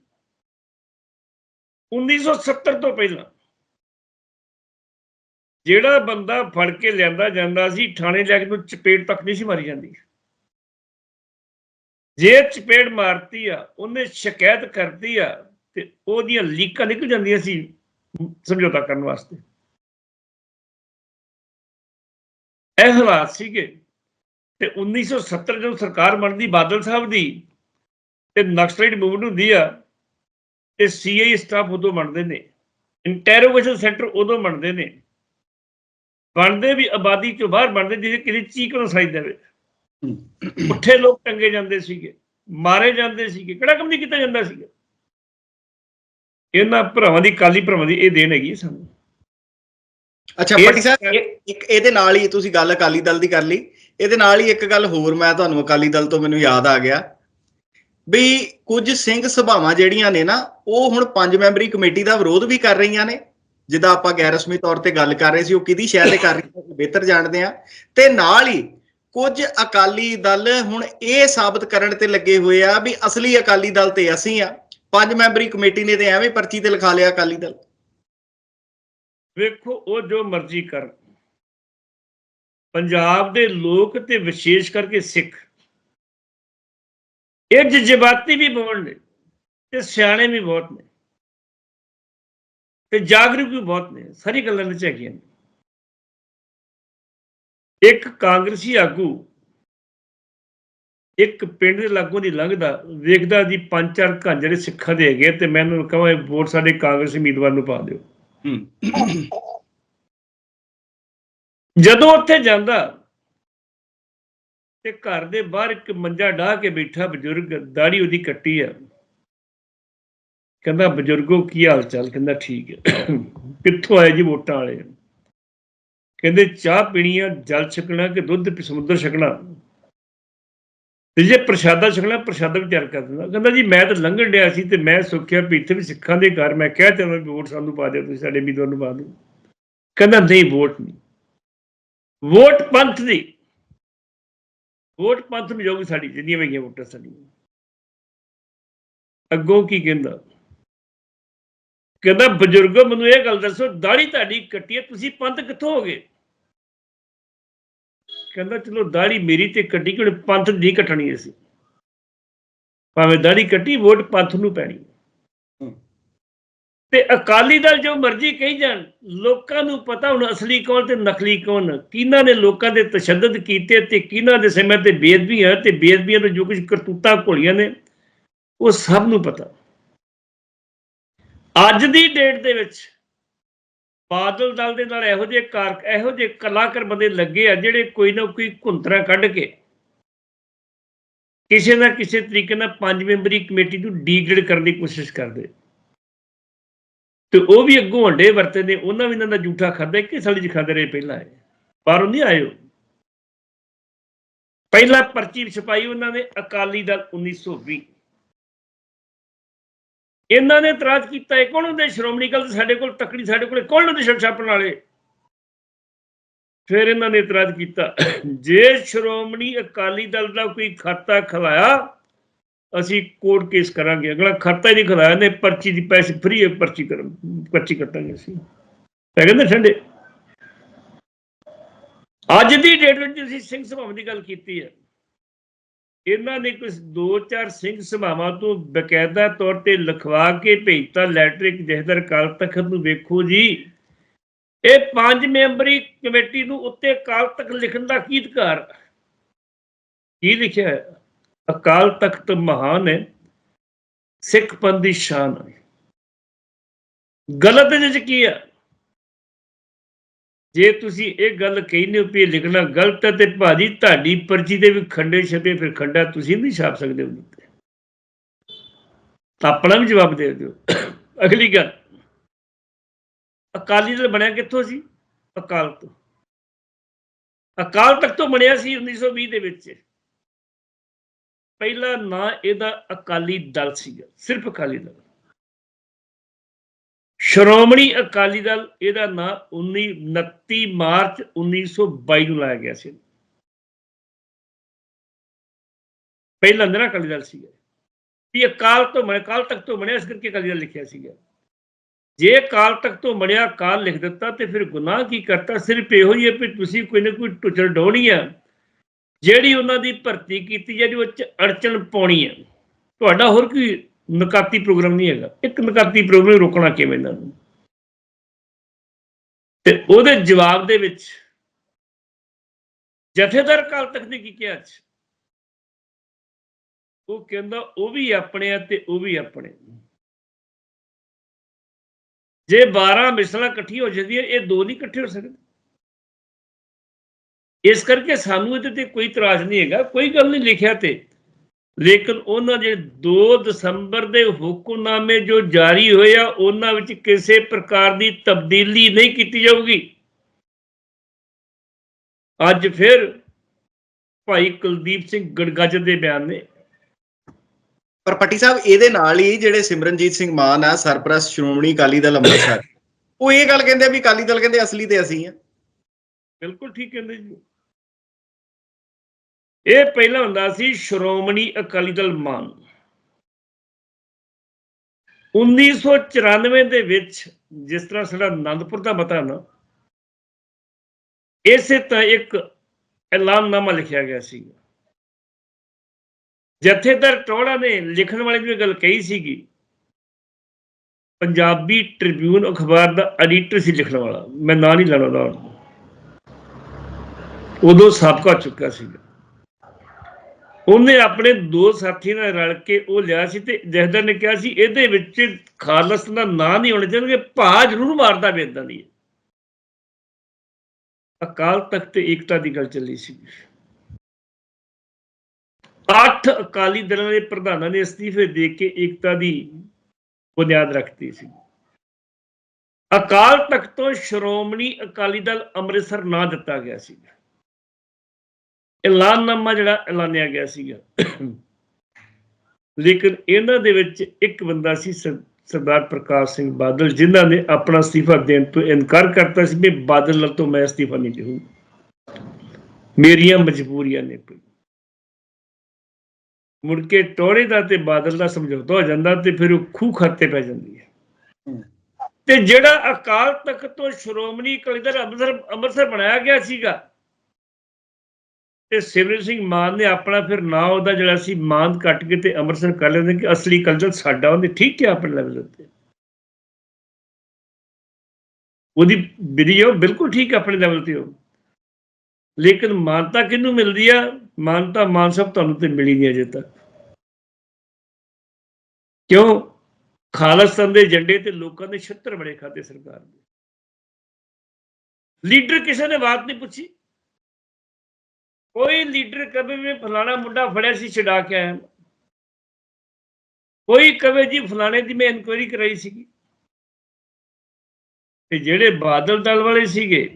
1970 ਤੋਂ ਪਹਿਲਾਂ ਜਿਹੜਾ ਬੰਦਾ ਫੜ ਕੇ ਲਿਆਂਦਾ ਜਾਂਦਾ ਸੀ, ਥਾਣੇ ਲੈ ਕੇ ਨੂੰ ਚਪੇੜ ਤੱਕ ਨਹੀਂ ਸੀ ਮਾਰੀ ਜਾਂਦੀ। ਜੇ ਚਪੇੜ ਮਾਰਤੀ ਆ, ਉਹਨੇ ਸ਼ਿਕਾਇਤ ਕਰਤੀ ਆ ਤੇ ਉਹਦੀਆਂ ਲੀਕਾਂ ਨਿਕਲ ਜਾਂਦੀਆਂ ਸੀ ਸਮਝੌਤਾ ਕਰਨ ਵਾਸਤੇ। ਇਹ ਹਾਲਾਤ ਸੀਗੇ। ਤੇ 1970 ਜਦੋਂ ਸਰਕਾਰ ਬਣਦੀ ਬਾਦਲ ਸਾਹਿਬ ਦੀ ਤੇ ਨਕਸਲਾਈਟ ਮੂਵਮੈਂਟ ਹੁੰਦੀ ਆ ਤੇ ਸੀਆਈ ਸਟਾਫ ਉਦੋਂ ਬਣਦੇ ਨੇ। ਇੰਟਰੋਗੇਸ਼ਨ ਸੈਂਟਰ ਉਦੋਂ ਬਣਦੇ ਨੇ। ਬਣਦੇ ਵੀ ਆਬਾਦੀ ਚੋਂ ਬਾਹਰ ਬਣਦੇ ਜਿਹਦੇ ਕਿਸੇ ਚੀਕ ਨੂੰ ਸਾਈ ਦੇਵੇ। ਉੱਠੇ ਲੋਕ ਟੰਗੇ ਜਾਂਦੇ ਸੀਗੇ ਮਾਰੇ ਜਾਂਦੇ ਸੀਗੇ ਕਿਹੜਾ ਕੰਮ ਨਹੀਂ ਕੀਤਾ ਜਾਂਦਾ ਸੀਗਾ? ਇਹਨਾਂ ਭਰਾਵਾਂ ਦੀ ਕਾਲੀ ਭਰਾਵਾਂ ਦੀ ਇਹ ਦੇਣ ਹੈਗੀ ਸਾਨੂੰ। ਅੱਛਾ ਪੱਟੀ ਸਾਹਿਬ ਇੱਕ ਇਹਦੇ ਨਾਲ ਹੀ ਤੁਸੀਂ ਗੱਲ ਅਕਾਲੀ ਦਲ ਦੀ ਕਰ ਲਈ। ਇਹਦੇ ਨਾਲ ਹੀ ਇੱਕ ਗੱਲ ਹੋਰ ਮੈਂ ਤੁਹਾਨੂੰ ਅਕਾਲੀ ਦਲ ਤੋਂ ਮੈਨੂੰ ਯਾਦ ਆ ਗਿਆ। ਵੀ ਕੁਝ ਸਿੰਘ ਸਭਾਵਾਂ ਜਿਹੜੀਆਂ ਨੇ ਨਾ ਉਹ ਹੁਣ ਪੰਜ ਮੈਂਬਰੀ ਕਮੇਟੀ ਦਾ ਵਿਰੋਧ ਵੀ ਕਰ ਰਹੀਆਂ ਨੇ। ਜਿੱਦਾਂ ਆਪਾਂ ਗੈਰ ਰਸਮੀ ਤੌਰ ਤੇ ਗੱਲ ਕਰ ਰਹੇ ਸੀ ਉਹ ਕਿਹਦੀ ਸ਼ਹਿਰ ਤੇ ਕਰ ਰਹੀ ਹੈ ਬਿਹਤਰ ਜਾਣਦੇ ਆ ਤੇ ਨਾਲ ਹੀ ਕੁਝ ਅਕਾਲੀ ਦਲ ਹੁਣ ਇਹ ਸਾਬਤ ਕਰਨ ਤੇ ਲੱਗੇ ਹੋਏ ਆ ਵੀ ਅਸਲੀ ਅਕਾਲੀ ਦਲ ਤੇ ਅਸੀਂ ਆ। ਪੰਜ ਮੈਂਬਰੀ ਕਮੇਟੀ ਨੇ ਤੇ ਐਵੇਂ ਪਰਚੀ ਤੇ ਲਿਖਾ ਲਿਆ ਅਕਾਲੀ ਦਲ। ਵੇਖੋ, ਉਹ ਜੋ ਮਰਜ਼ੀ ਕਰ। ਪੰਜਾਬ ਦੇ ਲੋਕ ਤੇ ਵਿਸ਼ੇਸ਼ ਕਰਕੇ ਸਿੱਖ। ਇਹ ਜਜ਼ਬਾਤੀ ਵੀ ਬਹੁਤ ਨੇ ਤੇ ਸਿਆਣੇ ਵੀ ਬਹੁਤ ਨੇ। ਤੇ ਜਾਗਰੂਕ ਵੀ ਬਹੁਤ ਨੇ ਸਾਰੀ ਗੱਲਾਂ ਵਿੱਚ ਹੈਗੀਆਂ ਨੇ। ਇੱਕ ਕਾਂਗਰਸੀ ਆਗੂ ਇੱਕ ਪਿੰਡ ਦੇ ਲਾਗੋਂ ਦੀ ਲੰਘਦਾ, ਵੇਖਦਾ ਜੀ, ਪੰਜ ਚਾਰ ਘਰ ਸਿੱਖਾਂ ਦੇ ਹੈਗੇ ਤੇ ਮੈਂ ਉਹਨੂੰ ਕਹਾਂ ਇਹ ਵੋਟ ਸਾਡੇ ਕਾਂਗਰਸੀ ਉਮੀਦਵਾਰ ਨੂੰ ਪਾ ਦਿਓ। ਜਦੋਂ ਉੱਥੇ ਜਾਂਦਾ ਤੇ ਘਰ ਦੇ ਬਾਹਰ ਇੱਕ ਮੰਜਾ ਢਾਹ ਕੇ ਬੈਠਾ ਬਜ਼ੁਰਗ ਦਾੜੀ ਉਹਦੀ ਕੱਟੀ ਆ। ਕਹਿੰਦਾ, ਬਜ਼ੁਰਗੋ, ਕੀ ਹਾਲ ਚਾਲ? ਕਹਿੰਦਾ, ਠੀਕ ਹੈ। ਕਿੱਥੋਂ ਆਏ ਜੀ ਵੋਟਾਂ ਵਾਲੇ? ਕਹਿੰਦੇ, ਚਾਹ ਪੀਣੀ ਆ, ਜਲ ਛਕਣਾ ਕਿ ਦੁੱਧ, ਸਮੁੰਦਰ ਛਕਣਾ? ਤੇ ਜੇ ਪ੍ਰਸ਼ਾਦਾ ਛਕਣਾ, ਪ੍ਰਸ਼ਾਦਾ ਵੀ ਤਿਆਰ ਕਰ ਦਿੰਦਾ। ਕਹਿੰਦਾ ਜੀ, ਮੈਂ ਤਾਂ ਲੰਘਣ ਡਿਆ ਸੀ ਤੇ ਮੈਂ ਸੁੱਖਿਆ ਵੀ ਇੱਥੇ ਵੀ ਸਿੱਖਾਂ ਦੇ ਘਰ, ਮੈਂ ਕਿਹਾ ਚਲੋ ਵੋਟ ਸਾਨੂੰ ਪਾ ਦਿਓ, ਤੁਸੀਂ ਸਾਡੇ ਉਮੀਦਵਾਰ ਨੂੰ ਪਾ ਦਿਓ। ਕਹਿੰਦਾ, ਨਹੀਂ, ਵੋਟ ਨਹੀਂ। ਵੋਟ ਪੰਥ ਦੀ। ਵੋਟ ਪੰਥ ਨੂੰ ਜਾਊਗੀ ਸਾਡੀ, ਜਿੰਨੀਆਂ ਵੀ ਵੋਟਾਂ ਸਾਡੀਆਂ। ਅੱਗੋਂ ਕੀ ਕਹਿੰਦਾ? ਕਹਿੰਦਾ, ਬਜ਼ੁਰਗੋ, ਮੈਨੂੰ ਇਹ ਗੱਲ ਦੱਸੋ ਦਾੜੀ ਤੁਹਾਡੀ ਕੱਟੀ ਹੈ, ਤੁਸੀਂ ਪੰਥ ਕਿੱਥੋਂ ਹੋ ਗਏ ਕਹਿੰਦਾ ਚਲੋ ਦਾੜੀ ਮੇਰੀ ਤੇ ਕੱਟੀ ਕਿ ਪੰਥ ਦੀ ਕੱਟਣੀ ਅਸੀਂ ਭਾਵੇਂ ਦਾੜੀ ਕੱਟੀ ਵੋਟ ਪੰਥ ਨੂੰ ਪੈਣੀ। ਤੇ ਅਕਾਲੀ ਦਲ ਜੋ ਮਰਜ਼ੀ ਕਹੀ ਜਾਣ ਲੋਕਾਂ ਨੂੰ ਪਤਾ ਹੁਣ ਅਸਲੀ ਕੌਣ ਤੇ ਨਕਲੀ ਕੌਣ। ਕਿਹਨਾਂ ਨੇ ਲੋਕਾਂ ਦੇ ਤਸ਼ੱਦਦ ਕੀਤੇ ਤੇ ਕਿਹਨਾਂ ਦੇ ਸਮੇਂ ਤੇ ਬੇਅਦਬੀਆਂ ਤੇ ਬੇਅਦਬੀਆਂ ਤੋਂ ਜੋ ਕੁਝ ਕਰਤੂਤਾਂ ਘੋਲੀਆਂ ਨੇ ਉਹ ਸਭ ਨੂੰ ਪਤਾ। ਅੱਜ ਦੀ ਡੇਟ ਦੇ ਵਿੱਚ ਬਾਦਲ ਦਲ ਦੇ ਨਾਲ ਇਹੋ ਜਿਹੇ ਕਾਰ, ਇਹੋ ਜਿਹੇ ਕਲਾਕਾਰ ਬੰਦੇ ਲੱਗੇ ਆ ਜਿਹੜੇ ਕੋਈ ਨਾ ਕੋਈ ਘੁੰਤਰਾ ਕੱਢ ਕੇ ਕਿਸੇ ਨਾ ਕਿਸੇ ਤਰੀਕੇ ਨਾਲ ਪੰਜ ਮੈਂਬਰੀ ਕਮੇਟੀ ਨੂੰ ਡੀਗ੍ਰੇਡ ਕਰਨ ਦੀ ਕੋਸ਼ਿਸ਼ ਕਰਦੇ ਤੇ ਉਹ ਵੀ ਅੱਗੋਂ ਹੰਡੇ ਵਰਤੇ ਨੇ, ਉਹਨਾਂ ਵੀ ਇਹਨਾਂ ਦਾ ਝੂਠਾ ਖਾਦਾ ਕਿ ਸਲੀ ਚ ਖਾਦੇ ਰਹੇ ਪਹਿਲਾਂ ਇਹ। ਬਾਹਰੋਂ ਨਹੀਂ ਆਇਓ ਪਹਿਲਾ ਪਰਚੀ ਛਪਾਈ ਉਹਨਾਂ ਨੇ ਅਕਾਲੀ ਦਲ 1920 ਇਹਨਾਂ ਨੇ ਇਤਰਾਜ਼ ਕੀਤਾ ਇਹ ਕੌਣ ਹੁੰਦੇ ਸ਼੍ਰੋਮਣੀ ਅਕਾਲੀ ਸਾਡੇ ਕੋਲ, ਤਕੜੀ ਸਾਡੇ ਕੋਲ, ਕੌਣ ਹੁੰਦੇ ਛੱਡ ਛਾਪਣ ਵਾਲੇ ਫਿਰ ਇਹਨਾਂ ਨੇ ਇਤਰਾਜ਼ ਕੀਤਾ, ਜੇ ਸ਼੍ਰੋਮਣੀ ਅਕਾਲੀ ਦਲ ਦਾ ਕੋਈ ਖਾਤਾ ਖਲਾਇਆ, ਅਸੀਂ ਕੋਰਟ ਕੇਸ ਕਰਾਂਗੇ, ਅਗਲਾ ਖਾਤਾ ਹੀ ਨਹੀਂ ਖਲਾਇਆ ਨੇ ਪਰਚੀ ਦੀ ਪੈਸੇ ਫ੍ਰੀ ਹੈ, ਪਰਚੀ ਕਰ ਪਰਚੀ ਕੱਟਾਂਗੇ ਅਸੀਂ। ਮੈਂ ਕਹਿੰਦੇ ਠੰਡੇ, ਅੱਜ ਦੀ ਡੇਟ ਵਿੱਚ ਅਸੀਂ ਸਿੰਘ ਸਭਾਵਾਂ ਦੀ ਗੱਲ ਕੀਤੀ ਹੈ। ਇਹਨਾਂ ਨੇ ਕੁਝ ਦੋ ਚਾਰ ਸਿੰਘ ਸਭਾਵਾਂ ਤੋਂ ਬਕਾਇਦਾ ਤੌਰ ਤੇ ਲਿਖਵਾ ਕੇ ਭੇਜਤਾ ਲੈਟਰ ਇੱਕ ਜਹਦਰ ਕਾਲ ਤਖਤ ਨੂੰ ਵੇਖੋ ਜੀ। ਇਹ ਪੰਜ ਮੈਂਬਰੀ ਕਮੇਟੀ ਨੂੰ ਉੱਤੇ ਕਾਲ ਤਖਤ ਲਿਖਣ ਦਾ ਕੀ ਅਧਿਕਾਰ? ਕੀ ਲਿਖਿਆ ਹੈ? ਅਕਾਲ ਤਖਤ ਮਹਾਨ ਹੈ, ਸਿੱਖ ਪੰਥ ਦੀ ਸ਼ਾਨ ਹੈ। ਗਲਤ ਇਹਦੇ ਕੀ ਹੈ? ਜੇ ਤੁਸੀਂ ਇਹ ਗੱਲ ਕਹਿੰਦੇ ਹੋ ਵੀ ਇਹ ਲਿਖਣਾ ਗਲਤ ਹੈ ਤੇ ਭਾਜੀ ਤੁਹਾਡੀ ਪਰਚੀ ਦੇ ਵੀ ਖੰਡੇ ਛਪੇ, ਫਿਰ ਖੰਡਾ ਤੁਸੀਂ ਨਹੀਂ ਛਾਪ ਸਕਦੇ ਉਹਦੇ ਤਾਂ ਆਪਣਾ ਵੀ ਜਵਾਬ ਦੇ ਦਿਓ। ਅਗਲੀ ਗੱਲ। ਅਕਾਲੀ ਦਲ ਬਣਿਆ ਕਿੱਥੋਂ ਸੀ? ਅਕਾਲ ਤੋਂ। ਅਕਾਲ ਤਖਤ ਤੋਂ ਬਣਿਆ ਸੀ 1920 ਦੇ ਵਿੱਚ। ਪਹਿਲਾ ਨਾਂ ਇਹਦਾ ਅਕਾਲੀ ਦਲ ਸੀਗਾ, ਸਿਰਫ ਅਕਾਲੀ ਦਲ। ਸ਼੍ਰੋਮਣੀ ਅਕਾਲੀ ਦਲ ਇਹਦਾ ਨਾਂ 19 29 ਮਾਰਚ 1922 ਨੂੰ ਲਾਇਆ ਗਿਆ ਸੀ। ਪਹਿਲਾਂ ਅੰਦਰ ਅਕਾਲੀ ਦਲ ਸੀਗਾ। ਵੀ ਅਕਾਲ ਤੋਂ ਬਣਿਆ ਅਕਾਲ ਤਖਤ ਤੋਂ ਬਣਿਆ, ਇਸ ਕਰਕੇ ਅਕਾਲੀ ਦਲ ਲਿਖਿਆ ਸੀਗਾ। ਜੇ ਅਕਾਲ ਤਖਤ ਤੋਂ ਬਣਿਆ ਅਕਾਲ ਲਿਖ ਦਿੱਤਾ ਤੇ ਫਿਰ ਗੁਨਾਹ ਕੀ ਕਰਤਾ? ਸਿਰਫ ਇਹੋ ਹੀ ਹੈ ਵੀ ਤੁਸੀਂ ਕੋਈ ਨਾ ਕੋਈ ਟੁੱਚਲ ਡੋਣੀ ਆ, ਜਿਹੜੀ ਉਹਨਾਂ ਦੀ ਭਰਤੀ ਕੀਤੀ ਜਿਹੜੀ ਉਹ 'ਚ ਅੜਚਣ ਪਾਉਣੀ ਹੈ ਤੁਹਾਡਾ ਹੋਰ ਕੋਈ ਨਕਾਤੀ ਪ੍ਰੋਗਰਾਮ ਨਹੀਂ ਹੈਗਾ। ਇੱਕ ਨਕਾਤੀ ਪ੍ਰੋਗਰਾਮ ਨੂੰ ਰੋਕਣਾ ਕਿਵੇਂ ਇਹਨਾਂ ਨੂੰ? ਤੇ ਉਹਦੇ ਜਵਾਬ ਦੇ ਵਿੱਚ ਜਥੇਦਾਰ ਕਾਲ ਤੱਕ ਨੇ ਕੀ ਕਿਹਾ ਅੱਜ? ਉਹ ਕਹਿੰਦਾ, ਉਹ ਵੀ ਆਪਣੇ ਆ ਤੇ ਉਹ ਵੀ ਆਪਣੇ। ਜੇ 12 ਮਿਸਲਾਂ ਇਕੱਠੀ ਹੋ ਜਾਂਦੀਆਂ, ਇਹ ਦੋ ਨਹੀਂ ਇਕੱਠੇ ਹੋ ਸਕਦੇ। ਇਸ ਕਰਕੇ ਸਾਨੂੰ ਇਹਦੇ ਤੇ ਕੋਈ ਇਤਰਾਜ਼ ਨਹੀਂ ਹੈਗਾ। ਕੋਈ ਗੱਲ ਨਹੀਂ ਲਿਖਿਆ ਤੇ। ਲੇਕਿਨ ਉਹਨਾਂ ਜਿਹੜੇ 2 ਦਸੰਬਰ ਦੇ ਹੁਕਮਨਾਮੇ ਜੋ ਜਾਰੀ ਹੋਏ ਆ ਉਹਨਾਂ ਵਿੱਚ ਕਿਸੇ ਪ੍ਰਕਾਰ ਦੀ ਤਬਦੀਲੀ ਨਹੀਂ ਕੀਤੀ ਜਾਊਗੀ। ਅੱਜ ਫਿਰ ਭਾਈ ਕੁਲਦੀਪ ਸਿੰਘ ਗੜਗੱਜ ਦੇ ਬਿਆਨ ਨੇ। ਪਰ ਪੱਟੀ ਸਾਹਿਬ ਇਹਦੇ ਨਾਲ ਹੀ ਜਿਹੜੇ ਸਿਮਰਨਜੀਤ ਸਿੰਘ ਮਾਨ ਆ ਸਰਪ੍ਰਸਤ ਸ਼੍ਰੋਮਣੀ ਅਕਾਲੀ ਦਲ ਅੰਮ੍ਰਿਤਸਰ ਉਹ ਇਹ ਗੱਲ ਕਹਿੰਦੇ ਆ ਵੀ ਅਕਾਲੀ ਦਲ ਕਹਿੰਦੇ ਅਸਲੀ ਤੇ ਅਸੀਂ ਆ। ਬਿਲਕੁਲ ਠੀਕ ਕਹਿੰਦੇ ਜੀ। ਇਹ ਪਹਿਲਾਂ ਹੁੰਦਾ ਸੀ ਸ਼੍ਰੋਮਣੀ ਅਕਾਲੀ ਦਲ ਮਾਨ। 1994 ਦੇ ਵਿੱਚ ਜਿਸ ਤਰ੍ਹਾਂ ਸਾਡਾ ਆਨੰਦਪੁਰ ਦਾ ਮਤਾ ਨਾ, ਇਸੇ ਤਾਂ ਇੱਕ ਐਲਾਨਨਾਮਾ ਲਿਖਿਆ ਗਿਆ ਸੀ। ਜਥੇਦਾਰ ਟੋੜਾ ਨੇ ਲਿਖਣ ਵਾਲੇ ਦੀ ਗੱਲ ਕਹੀ ਸੀਗੀ, ਪੰਜਾਬੀ ਟ੍ਰਿਬਿਊਨ ਅਖਬਾਰ ਦਾ ਐਡੀਟਰ ਸੀ ਲਿਖਣ ਵਾਲਾ, ਮੈਂ ਨਾਂ ਨਹੀਂ ਲੈਣਾ ਉਹਦਾ। ਉਦੋਂ ਸਾਬਕਾ ਚੁੱਕਿਆ ਸੀਗਾ। ਉਹਨੇ ਆਪਣੇ ਦੋ ਸਾਥੀਆਂ ਨਾਲ ਰਲ ਕੇ ਉਹ ਲਿਆ ਸੀ ਤੇ ਜਹਦਰ ਨੇ ਕਿਹਾ ਸੀ, ਇਹਦੇ ਵਿੱਚ ਖਾਲਸ ਦਾ ਨਾਂ ਨਹੀਂ ਹੋਣਾ ਚਾਹੀਦਾ ਭਾ ਜ਼ਰੂਰ ਮਾਰਦਾ ਵੇ ਇਦਾਂ ਦੀ ਅਕਾਲ ਤਖਤ ਤੇ ਏਕਤਾ ਦੀ ਗੱਲ ਚੱਲੀ ਸੀ। ਅੱਠ ਅਕਾਲੀ ਦਲਾਂ ਦੇ ਪ੍ਰਧਾਨਾਂ ਨੇ ਅਸਤੀਫੇ ਦੇ ਕੇ ਏਕਤਾ ਦੀ ਬੁਨਿਆਦ ਰੱਖਤੀ ਸੀ। ਅਕਾਲ ਤਖਤ ਤੋਂ ਸ਼੍ਰੋਮਣੀ ਅਕਾਲੀ ਦਲ ਅੰਮ੍ਰਿਤਸਰ ਨਾਂ ਦਿੱਤਾ ਗਿਆ ਸੀ। ਐਲਾਨਨਾਮਾ ਜਿਹੜਾ ਐਲਾਨਿਆ ਗਿਆ ਸੀਗਾ। ਲੇਕਿਨ ਇਹਨਾਂ ਦੇ ਵਿੱਚ ਇੱਕ ਬੰਦਾ ਸੀ ਸਰ- ਸਰਦਾਰ ਪ੍ਰਕਾਸ਼ ਸਿੰਘ ਬਾਦਲ ਜਿਨ੍ਹਾਂ ਨੇ ਆਪਣਾ ਅਸਤੀਫਾ ਦੇਣ ਤੋਂ ਇਨਕਾਰ ਕਰਤਾ ਸੀ ਵੀ ਬਾਦਲ ਤੋਂ ਮੈਂ ਅਸਤੀਫਾ ਨਹੀਂ ਦੇਵਾਂਗਾ ਮੇਰੀਆਂ ਮਜਬੂਰੀਆਂ ਨੇ ਕੋਈ। ਮੁੜ ਕੇ ਟੋੜੇ ਦਾ ਤੇ ਬਾਦਲ ਦਾ ਸਮਝੌਤਾ ਹੋ ਜਾਂਦਾ ਤੇ ਫਿਰ ਉਹ ਖੂਹ ਖਾਤੇ ਪੈ ਜਾਂਦੀ ਹੈ। ਤੇ ਜਿਹੜਾ ਅਕਾਲ ਤਖਤ ਤੋਂ ਸ਼੍ਰੋਮਣੀ ਅਕਾਲੀ ਦਲ ਅੰਮ੍ਰਿਤਸਰ ਅੰਮ੍ਰਿਤਸਰ ਬਣਾਇਆ ਗਿਆ ਸੀਗਾ ਤੇ ਸਿਮਰਨ ਸਿੰਘ ਮਾਨ ਨੇ ਆਪਣਾ ਫਿਰ ਨਾਂ ਉਹਦਾ ਜਿਹੜਾ ਸੀ, ਮਾਨ ਕੱਟ ਕੇ ਤੇ ਅੰਮ੍ਰਿਤਸਰ ਕਰ ਲੈਂਦੇ ਕਿ ਅਸਲੀ ਕਲਚਰ ਸਾਡਾ, ਉਹਨੇ ਠੀਕ ਹੈ ਆਪਣੇ ਲੈਵਲ ਉੱਤੇ। ਉਹਦੀ ਵੀਡੀਓ ਬਿਲਕੁਲ ਠੀਕ ਆਪਣੇ ਲੈਵਲ ਤੇ ਉਹ। ਲੇਕਿਨ ਮਾਨਤਾ ਕਿਹਨੂੰ ਮਿਲਦੀ ਆ? ਮਾਨਤਾ ਮਾਨ ਸਾਹਿਬ ਤੁਹਾਨੂੰ ਤੇ ਮਿਲੀ ਨਹੀਂ ਅਜੇ ਤੱਕ। ਕਿਉਂ? ਖਾਲਸਤਾਨ ਦੇ ਏਜੰਡੇ ਤੇ ਲੋਕਾਂ ਦੇ 76 ਬੜੇ ਖਾਤੇ ਸਰਕਾਰ ਦੇ। ਲੀਡਰ ਕਿਸੇ ਨੇ ਬਾਤ ਨਹੀਂ ਪੁੱਛੀ। ਕੋਈ ਲੀਡਰ ਕਦੇ ਵੀ ਫਲਾਣਾ ਮੁੰਡਾ ਫੜਿਆ ਸੀ, ਛਡਾ ਕੇ ਆਇਆ ਕੋਈ ਕਵੇ ਜੀ ਫਲਾਣੇ ਦੀ ਮੈਂ ਇਨਕੁਆਇਰੀ ਕਰਾਈ ਸੀਗੀ। ਤੇ ਜਿਹੜੇ ਬਾਦਲ ਦਲ ਵਾਲੇ ਸੀਗੇ,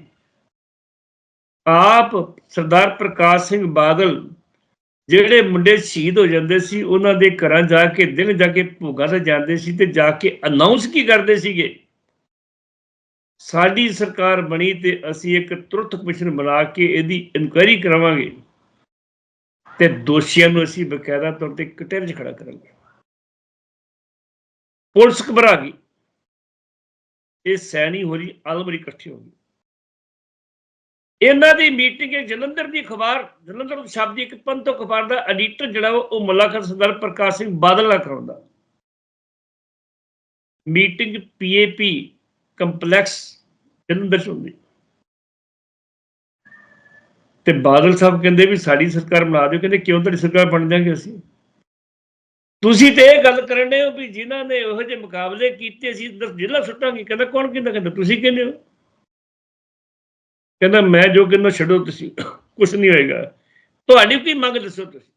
ਆਪ ਸਰਦਾਰ ਪ੍ਰਕਾਸ਼ ਸਿੰਘ ਬਾਦਲ ਜਿਹੜੇ ਮੁੰਡੇ ਸ਼ਹੀਦ ਹੋ ਜਾਂਦੇ ਸੀ, ਉਹਨਾਂ ਦੇ ਘਰਾਂ ਜਾ ਕੇ, ਦਿਨ ਜਾ ਕੇ ਭੋਗਾਂ ਤੇ ਜਾਂਦੇ ਸੀ ਤੇ ਜਾ ਕੇ ਅਨਾਉਂਸ ਕੀ ਕਰਦੇ ਸੀਗੇ? ਸਾਡੀ ਸਰਕਾਰ ਬਣੀ ਤੇ ਅਸੀਂ ਇੱਕ ਤੁਰਤ ਕਮਿਸ਼ਨ ਬਣਾ ਕੇ ਇਹਦੀ ਇਨਕੁਆਇਰੀ ਕਰਾਵਾਂਗੇ ਤੇ ਦੋਸ਼ੀਆਂ ਨੂੰ ਅਸੀਂ ਬਕਾਇਦਾ ਤੌਰ ਤੇ ਕਟਹਿਰੇ 'ਚ ਖੜਾ ਕਰਾਂਗੇ। ਪੁਲਿਸ ਘਬਰਾ ਗਈ। ਇਹ ਸੈਣੀ ਹੋ ਰਹੀ ਆਲਮਰੀ ਇਕੱਠੀ ਹੋ ਗਈ। ਇਹਨਾਂ ਦੀ ਮੀਟਿੰਗ ਇੱਕ ਜਲੰਧਰ ਦੀ ਅਖਬਾਰ, ਜਲੰਧਰ ਸ਼ਬਦੀ ਇੱਕ ਪੰਥ ਅਖਬਾਰ ਦਾ ਐਡੀਟਰ ਜਿਹੜਾ ਵਾ ਉਹ ਮੁਲਾਕਾਤ ਸਰਦਾਰ ਪ੍ਰਕਾਸ਼ ਸਿੰਘ ਬਾਦਲ ਨਾਲ ਕਰਾਉਂਦਾ। ਮੀਟਿੰਗ ਪੀਏਪੀ ਕੰਪਲੈਕਸ ਜਲੰਧਰ 'ਚ ਹੁੰਦੀ। ਤੇ ਬਾਦਲ ਸਾਹਿਬ ਕਹਿੰਦੇ ਵੀ ਸਾਡੀ ਸਰਕਾਰ ਬਣਾ ਦਿਓ, ਕਹਿੰਦੇ ਕਿਉਂ ਤੁਹਾਡੀ ਸਰਕਾਰ ਬਣ ਜਾਾਂਗੇ ਅਸੀਂ? ਤੁਸੀਂ ਤੇ ਇਹ ਗੱਲ ਕਰਨ ਦੇ ਹੋ ਵੀ ਜਿਨ੍ਹਾਂ ਨੇ ਉਹੋ ਜਿਹੇ ਮੁਕਾਬਲੇ ਕੀਤੇ ਸੀ ਦਰ ਜ਼ਿਲ੍ਹਾ ਸੁੱਟਾਂਗੇ। ਕਹਿੰਦਾ, ਕੌਣ ਕਹਿੰਦਾ? ਕਹਿੰਦਾ, ਤੁਸੀਂ ਕਹਿੰਦੇ ਹੋ। ਕਹਿੰਦਾ, ਮੈਂ ਜੋ ਕਹਿੰਦਾ, ਛੱਡੋ ਤੁਸੀਂ। ਕੁਝ ਨਹੀਂ ਹੋਏਗਾ। ਤੁਹਾਡੀ ਕੀ ਮੰਗ ਦੱਸੋ ਤੁਸੀਂ?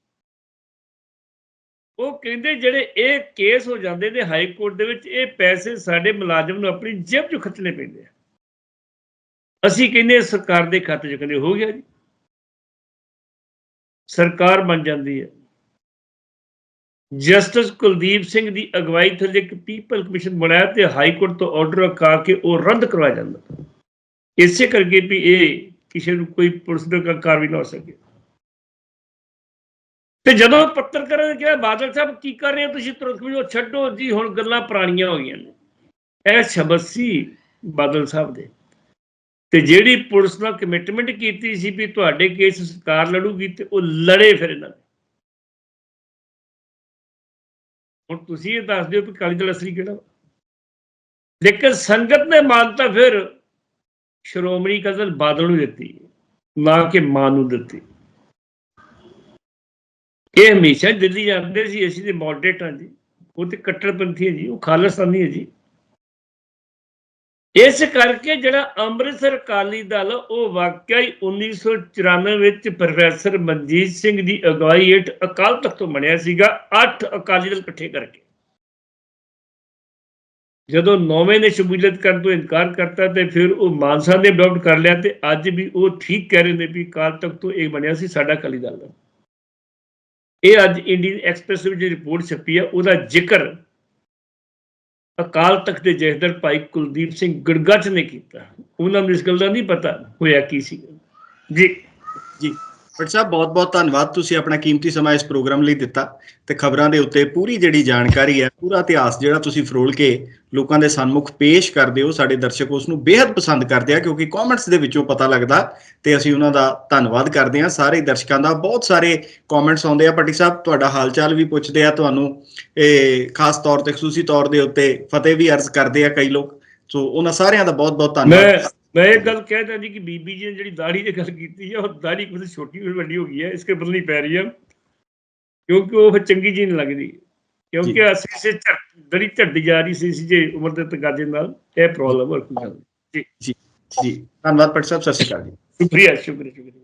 ਉਹ ਕਹਿੰਦੇ ਜਿਹੜੇ ਇਹ ਕੇਸ ਹੋ ਜਾਂਦੇ ਨੇ ਹਾਈ ਕੋਰਟ ਦੇ ਵਿੱਚ, ਇਹ ਪੈਸੇ ਸਾਡੇ ਮੁਲਾਜ਼ਮ ਨੂੰ ਆਪਣੀ ਜੇਬ 'ਚ ਖਰਚਣੇ ਪੈਂਦੇ ਆ। ਅਸੀਂ ਕਹਿੰਦੇ ਸਰਕਾਰ ਦੇ ਖਾਤੇ 'ਚ ਕਹਿੰਦੇ ਹੋ ਗਿਆ ਜੀ। ਸਰਕਾਰ ਬਣ ਜਾਂਦੀ ਹੈ। ਜਸਟਿਸ ਕੁਲਦੀਪ ਸਿੰਘ ਦੀ ਅਗਵਾਈ ਥੱਲੇ ਇੱਕ ਪੀਪਲ ਕਮਿਸ਼ਨ ਬਣਾਇਆ ਤੇ ਹਾਈ ਕੋਰਟ ਤੋਂ ਆਰਡਰ ਆ ਕੇ ਉਹ ਰੱਦ ਕਰਵਾਇਆ ਜਾਂਦਾ। ਇਸੇ ਕਰਕੇ ਵੀ ਇਹ ਕਿਸੇ ਨੂੰ ਕੋਈ ਪੁਲਿਸ ਦੇ ਕਾਰਵਾਈ ਨਾ ਹੋ ਸਕੇ। ਤੇ ਜਦੋਂ ਪੱਤਰਕਾਰਾਂ ਨੇ ਕਿਹਾ, ਬਾਦਲ ਸਾਹਿਬ ਕੀ ਕਰ ਰਹੇ ਹੋ ਤੁਸੀਂ? ਤੁਰੰਤ ਵੀ ਛੱਡੋ ਜੀ, ਹੁਣ ਗੱਲਾਂ ਪੁਰਾਣੀਆਂ ਹੋ ਗਈਆਂ ਨੇ। ਇਹ ਸ਼ਬਦ ਸੀ ਬਾਦਲ ਸਾਹਿਬ ਦੇ। ਤੇ ਜਿਹੜੀ ਪੁਲਿਸ ਨਾਲ ਕਮਿਟਮੈਂਟ ਕੀਤੀ ਸੀ ਵੀ ਤੁਹਾਡੇ ਕੇਸ ਸਰਕਾਰ ਲੜੂਗੀ ਤੇ ਉਹ ਲੜੇ ਫਿਰ ਇਹਨਾਂ ਨੇ ਹੁਣ ਤੁਸੀਂ ਇਹ ਦੱਸ ਦਿਓ ਕਿ ਕਾਲੀ ਦਲ ਅਸਲੀ ਕਿਹੜਾ ਵਾ? ਲੇਕਿਨ ਸੰਗਤ ਨੇ ਮਾਨਤਾ ਫਿਰ ਸ਼੍ਰੋਮਣੀ ਕਜ਼ਲ ਬਾਦਲ ਨੂੰ ਦਿੱਤੀ, ਨਾ ਕਿ ਮਾਂ ਨੂੰ ਦਿੱਤੀ। ਇਹ ਹਮੇਸ਼ਾ ਦਿੱਲੀ ਜਾਂਦੇ ਸੀ, ਅਸੀਂ ਤੇ ਮੋਡਰੇਟ ਹਾਂ ਜੀ। ਉਹ ਤੇ ਕੱਟੜਪੰਥੀ ਹੈ ਜੀ, ਉਹ ਖਾਲਿਸਤਾਨੀ ਹੈ ਜੀ। ਇਸ ਕਰਕੇ ਜਿਹੜਾ ਅੰਮ੍ਰਿਤਸਰ ਅਕਾਲੀ ਦਲ, ਉਹ ਵਾਕਿਆ ਹੀ 1994 ਵਿੱਚ ਪ੍ਰੋਫੈਸਰ ਮਨਜੀਤ ਸਿੰਘ ਦੀ ਅਗਵਾਈ ਹੇਠ ਅਕਾਲ ਤਖਤ ਤੋਂ ਬਣਿਆ ਸੀਗਾ, ਅੱਠ ਅਕਾਲੀ ਦਲ ਇਕੱਠੇ ਕਰਕੇ। ਜਦੋਂ ਨੌਵੇਂ ਨੇ ਸ਼ਮੂਲੀਅਤ ਕਰਨ ਤੋਂ ਇਨਕਾਰ ਕਰਤਾ ਤੇ ਫਿਰ ਉਹ ਮਾਨਸਾ ਨੇ ਅਡਾਪਟ ਕਰ ਲਿਆ ਤੇ ਅੱਜ ਵੀ ਉਹ ਠੀਕ ਕਹਿ ਰਹੇ ਨੇ ਵੀ ਅਕਾਲ ਤਖਤ ਤੋਂ ਇਹ ਬਣਿਆ ਸੀ ਸਾਡਾ ਅਕਾਲੀ ਦਲ ਦਾ। ਇਹ ਅੱਜ ਇੰਡੀਅਨ ਐਕਸਪ੍ਰੈਸ ਵਿੱਚ ਰਿਪੋਰਟ ਛਪੀ ਹੈ, ਉਹਦਾ ਜ਼ਿਕਰ ਅਕਾਲ ਤਖਤ ਦੇ ਜਥੇਦਾਰ ਭਾਈ ਕੁਲਦੀਪ ਸਿੰਘ ਗੜਗੱਜ ਨੇ ਕੀਤਾ। ਉਹਨਾਂ ਨੂੰ ਇਸ ਗੱਲ ਦਾ ਨਹੀਂ ਪਤਾ ਹੋਇਆ ਕੀ ਸੀ। ਜੀ। ਜੀ। ਭੱਟ ਸਾਹਿਬ, ਬਹੁਤ-ਬਹੁਤ ਧੰਨਵਾਦ। ਤੁਸੀਂ ਆਪਣਾ ਕੀਮਤੀ ਸਮਾਂ ਇਸ ਪ੍ਰੋਗਰਾਮ ਲਈ ਦਿੱਤਾ ਤੇ ਖਬਰਾਂ ਦੇ ਉੱਤੇ ਪੂਰੀ ਜਿਹੜੀ ਜਾਣਕਾਰੀ ਹੈ, ਪੂਰਾ ਇਤਿਹਾਸ ਜਿਹੜਾ ਤੁਸੀਂ ਫਰੋਲ ਕੇ ਲੋਕਾਂ ਦੇ ਸਨਮੁਖ ਪੇਸ਼ ਕਰਦੇ ਹੋ, ਸਾਡੇ ਦਰਸ਼ਕ ਉਸ ਨੂੰ ਬੇहद ਪਸੰਦ ਕਰਦੇ ਆ ਕਿਉਂਕਿ ਕਮੈਂਟਸ ਦੇ ਵਿੱਚੋਂ ਪਤਾ ਲੱਗਦਾ ਤੇ ਅਸੀਂ ਉਹਨਾਂ ਦਾ ਧੰਨਵਾਦ ਕਰਦੇ ਹਾਂ। ਸਾਰੇ ਦਰਸ਼ਕਾਂ ਦਾ ਬਹੁਤ ਸਾਰੇ ਕਮੈਂਟਸ ਆਉਂਦੇ ਆ। ਭੱਟੀ ਸਾਹਿਬ, ਤੁਹਾਡਾ ਹਾਲਚਾਲ ਵੀ ਪੁੱਛਦੇ ਆ, ਤੁਹਾਨੂੰ ਇਹ ਖਾਸ ਤੌਰ ਤੇ, ਖਸੂਸੀ ਤੌਰ ਦੇ ਉੱਤੇ ਫਤਿਹ ਵੀ ਅਰਜ਼ ਕਰਦੇ ਆ ਕਈ ਲੋਕ। ਸੋ ਉਹਨਾਂ ਸਾਰਿਆਂ ਦਾ ਬਹੁਤ-ਬਹੁਤ ਧੰਨਵਾਦ। ਮੈਂ ਇਹ ਗੱਲ ਕਹਿ ਜੀ ਕਿ ਬੀਬੀ ਜੀ ਨੇ ਜਿਹੜੀ ਦਾੜੀ ਦੀ ਗੱਲ ਕੀਤੀ ਹੈ ਉਹ ਦਾੜੀ ਕੁਝ ਛੋਟੀ ਹੋਈ ਵੱਡੀ ਹੋ ਗਈ ਹੈ ਇਸ ਕੇ ਬਦਲਣੀ ਪੈ ਰਹੀ ਹੈ ਕਿਉਂਕਿ ਉਹ ਫਿਰ ਚੰਗੀ ਜੀ ਨਹੀਂ ਲੱਗਦੀ। ਕਿਉਂਕਿ ਅਸੀਂ ਸੇ ਦੜੀ ਝੜਦੀ ਜਾ ਰਹੀ ਸੀ ਜੇ ਉਮਰ ਦੇ ਤਕਾਜ਼ੇ ਨਾਲ। ਇਹ ਪ੍ਰੋਬਲਮ ਹੋਰ ਕੋਈ ਗੱਲ ਨਹੀਂ। ਜੀ। ਧੰਨਵਾਦ ਭੱਟ ਸਾਹਿਬ। ਸਤਿ ਸ਼੍ਰੀ ਅਕਾਲ ਜੀ। ਸ਼ੁਕਰੀਆ ਸ਼ੁਕਰੀਆ ਸ਼ੁਕਰੀਆ।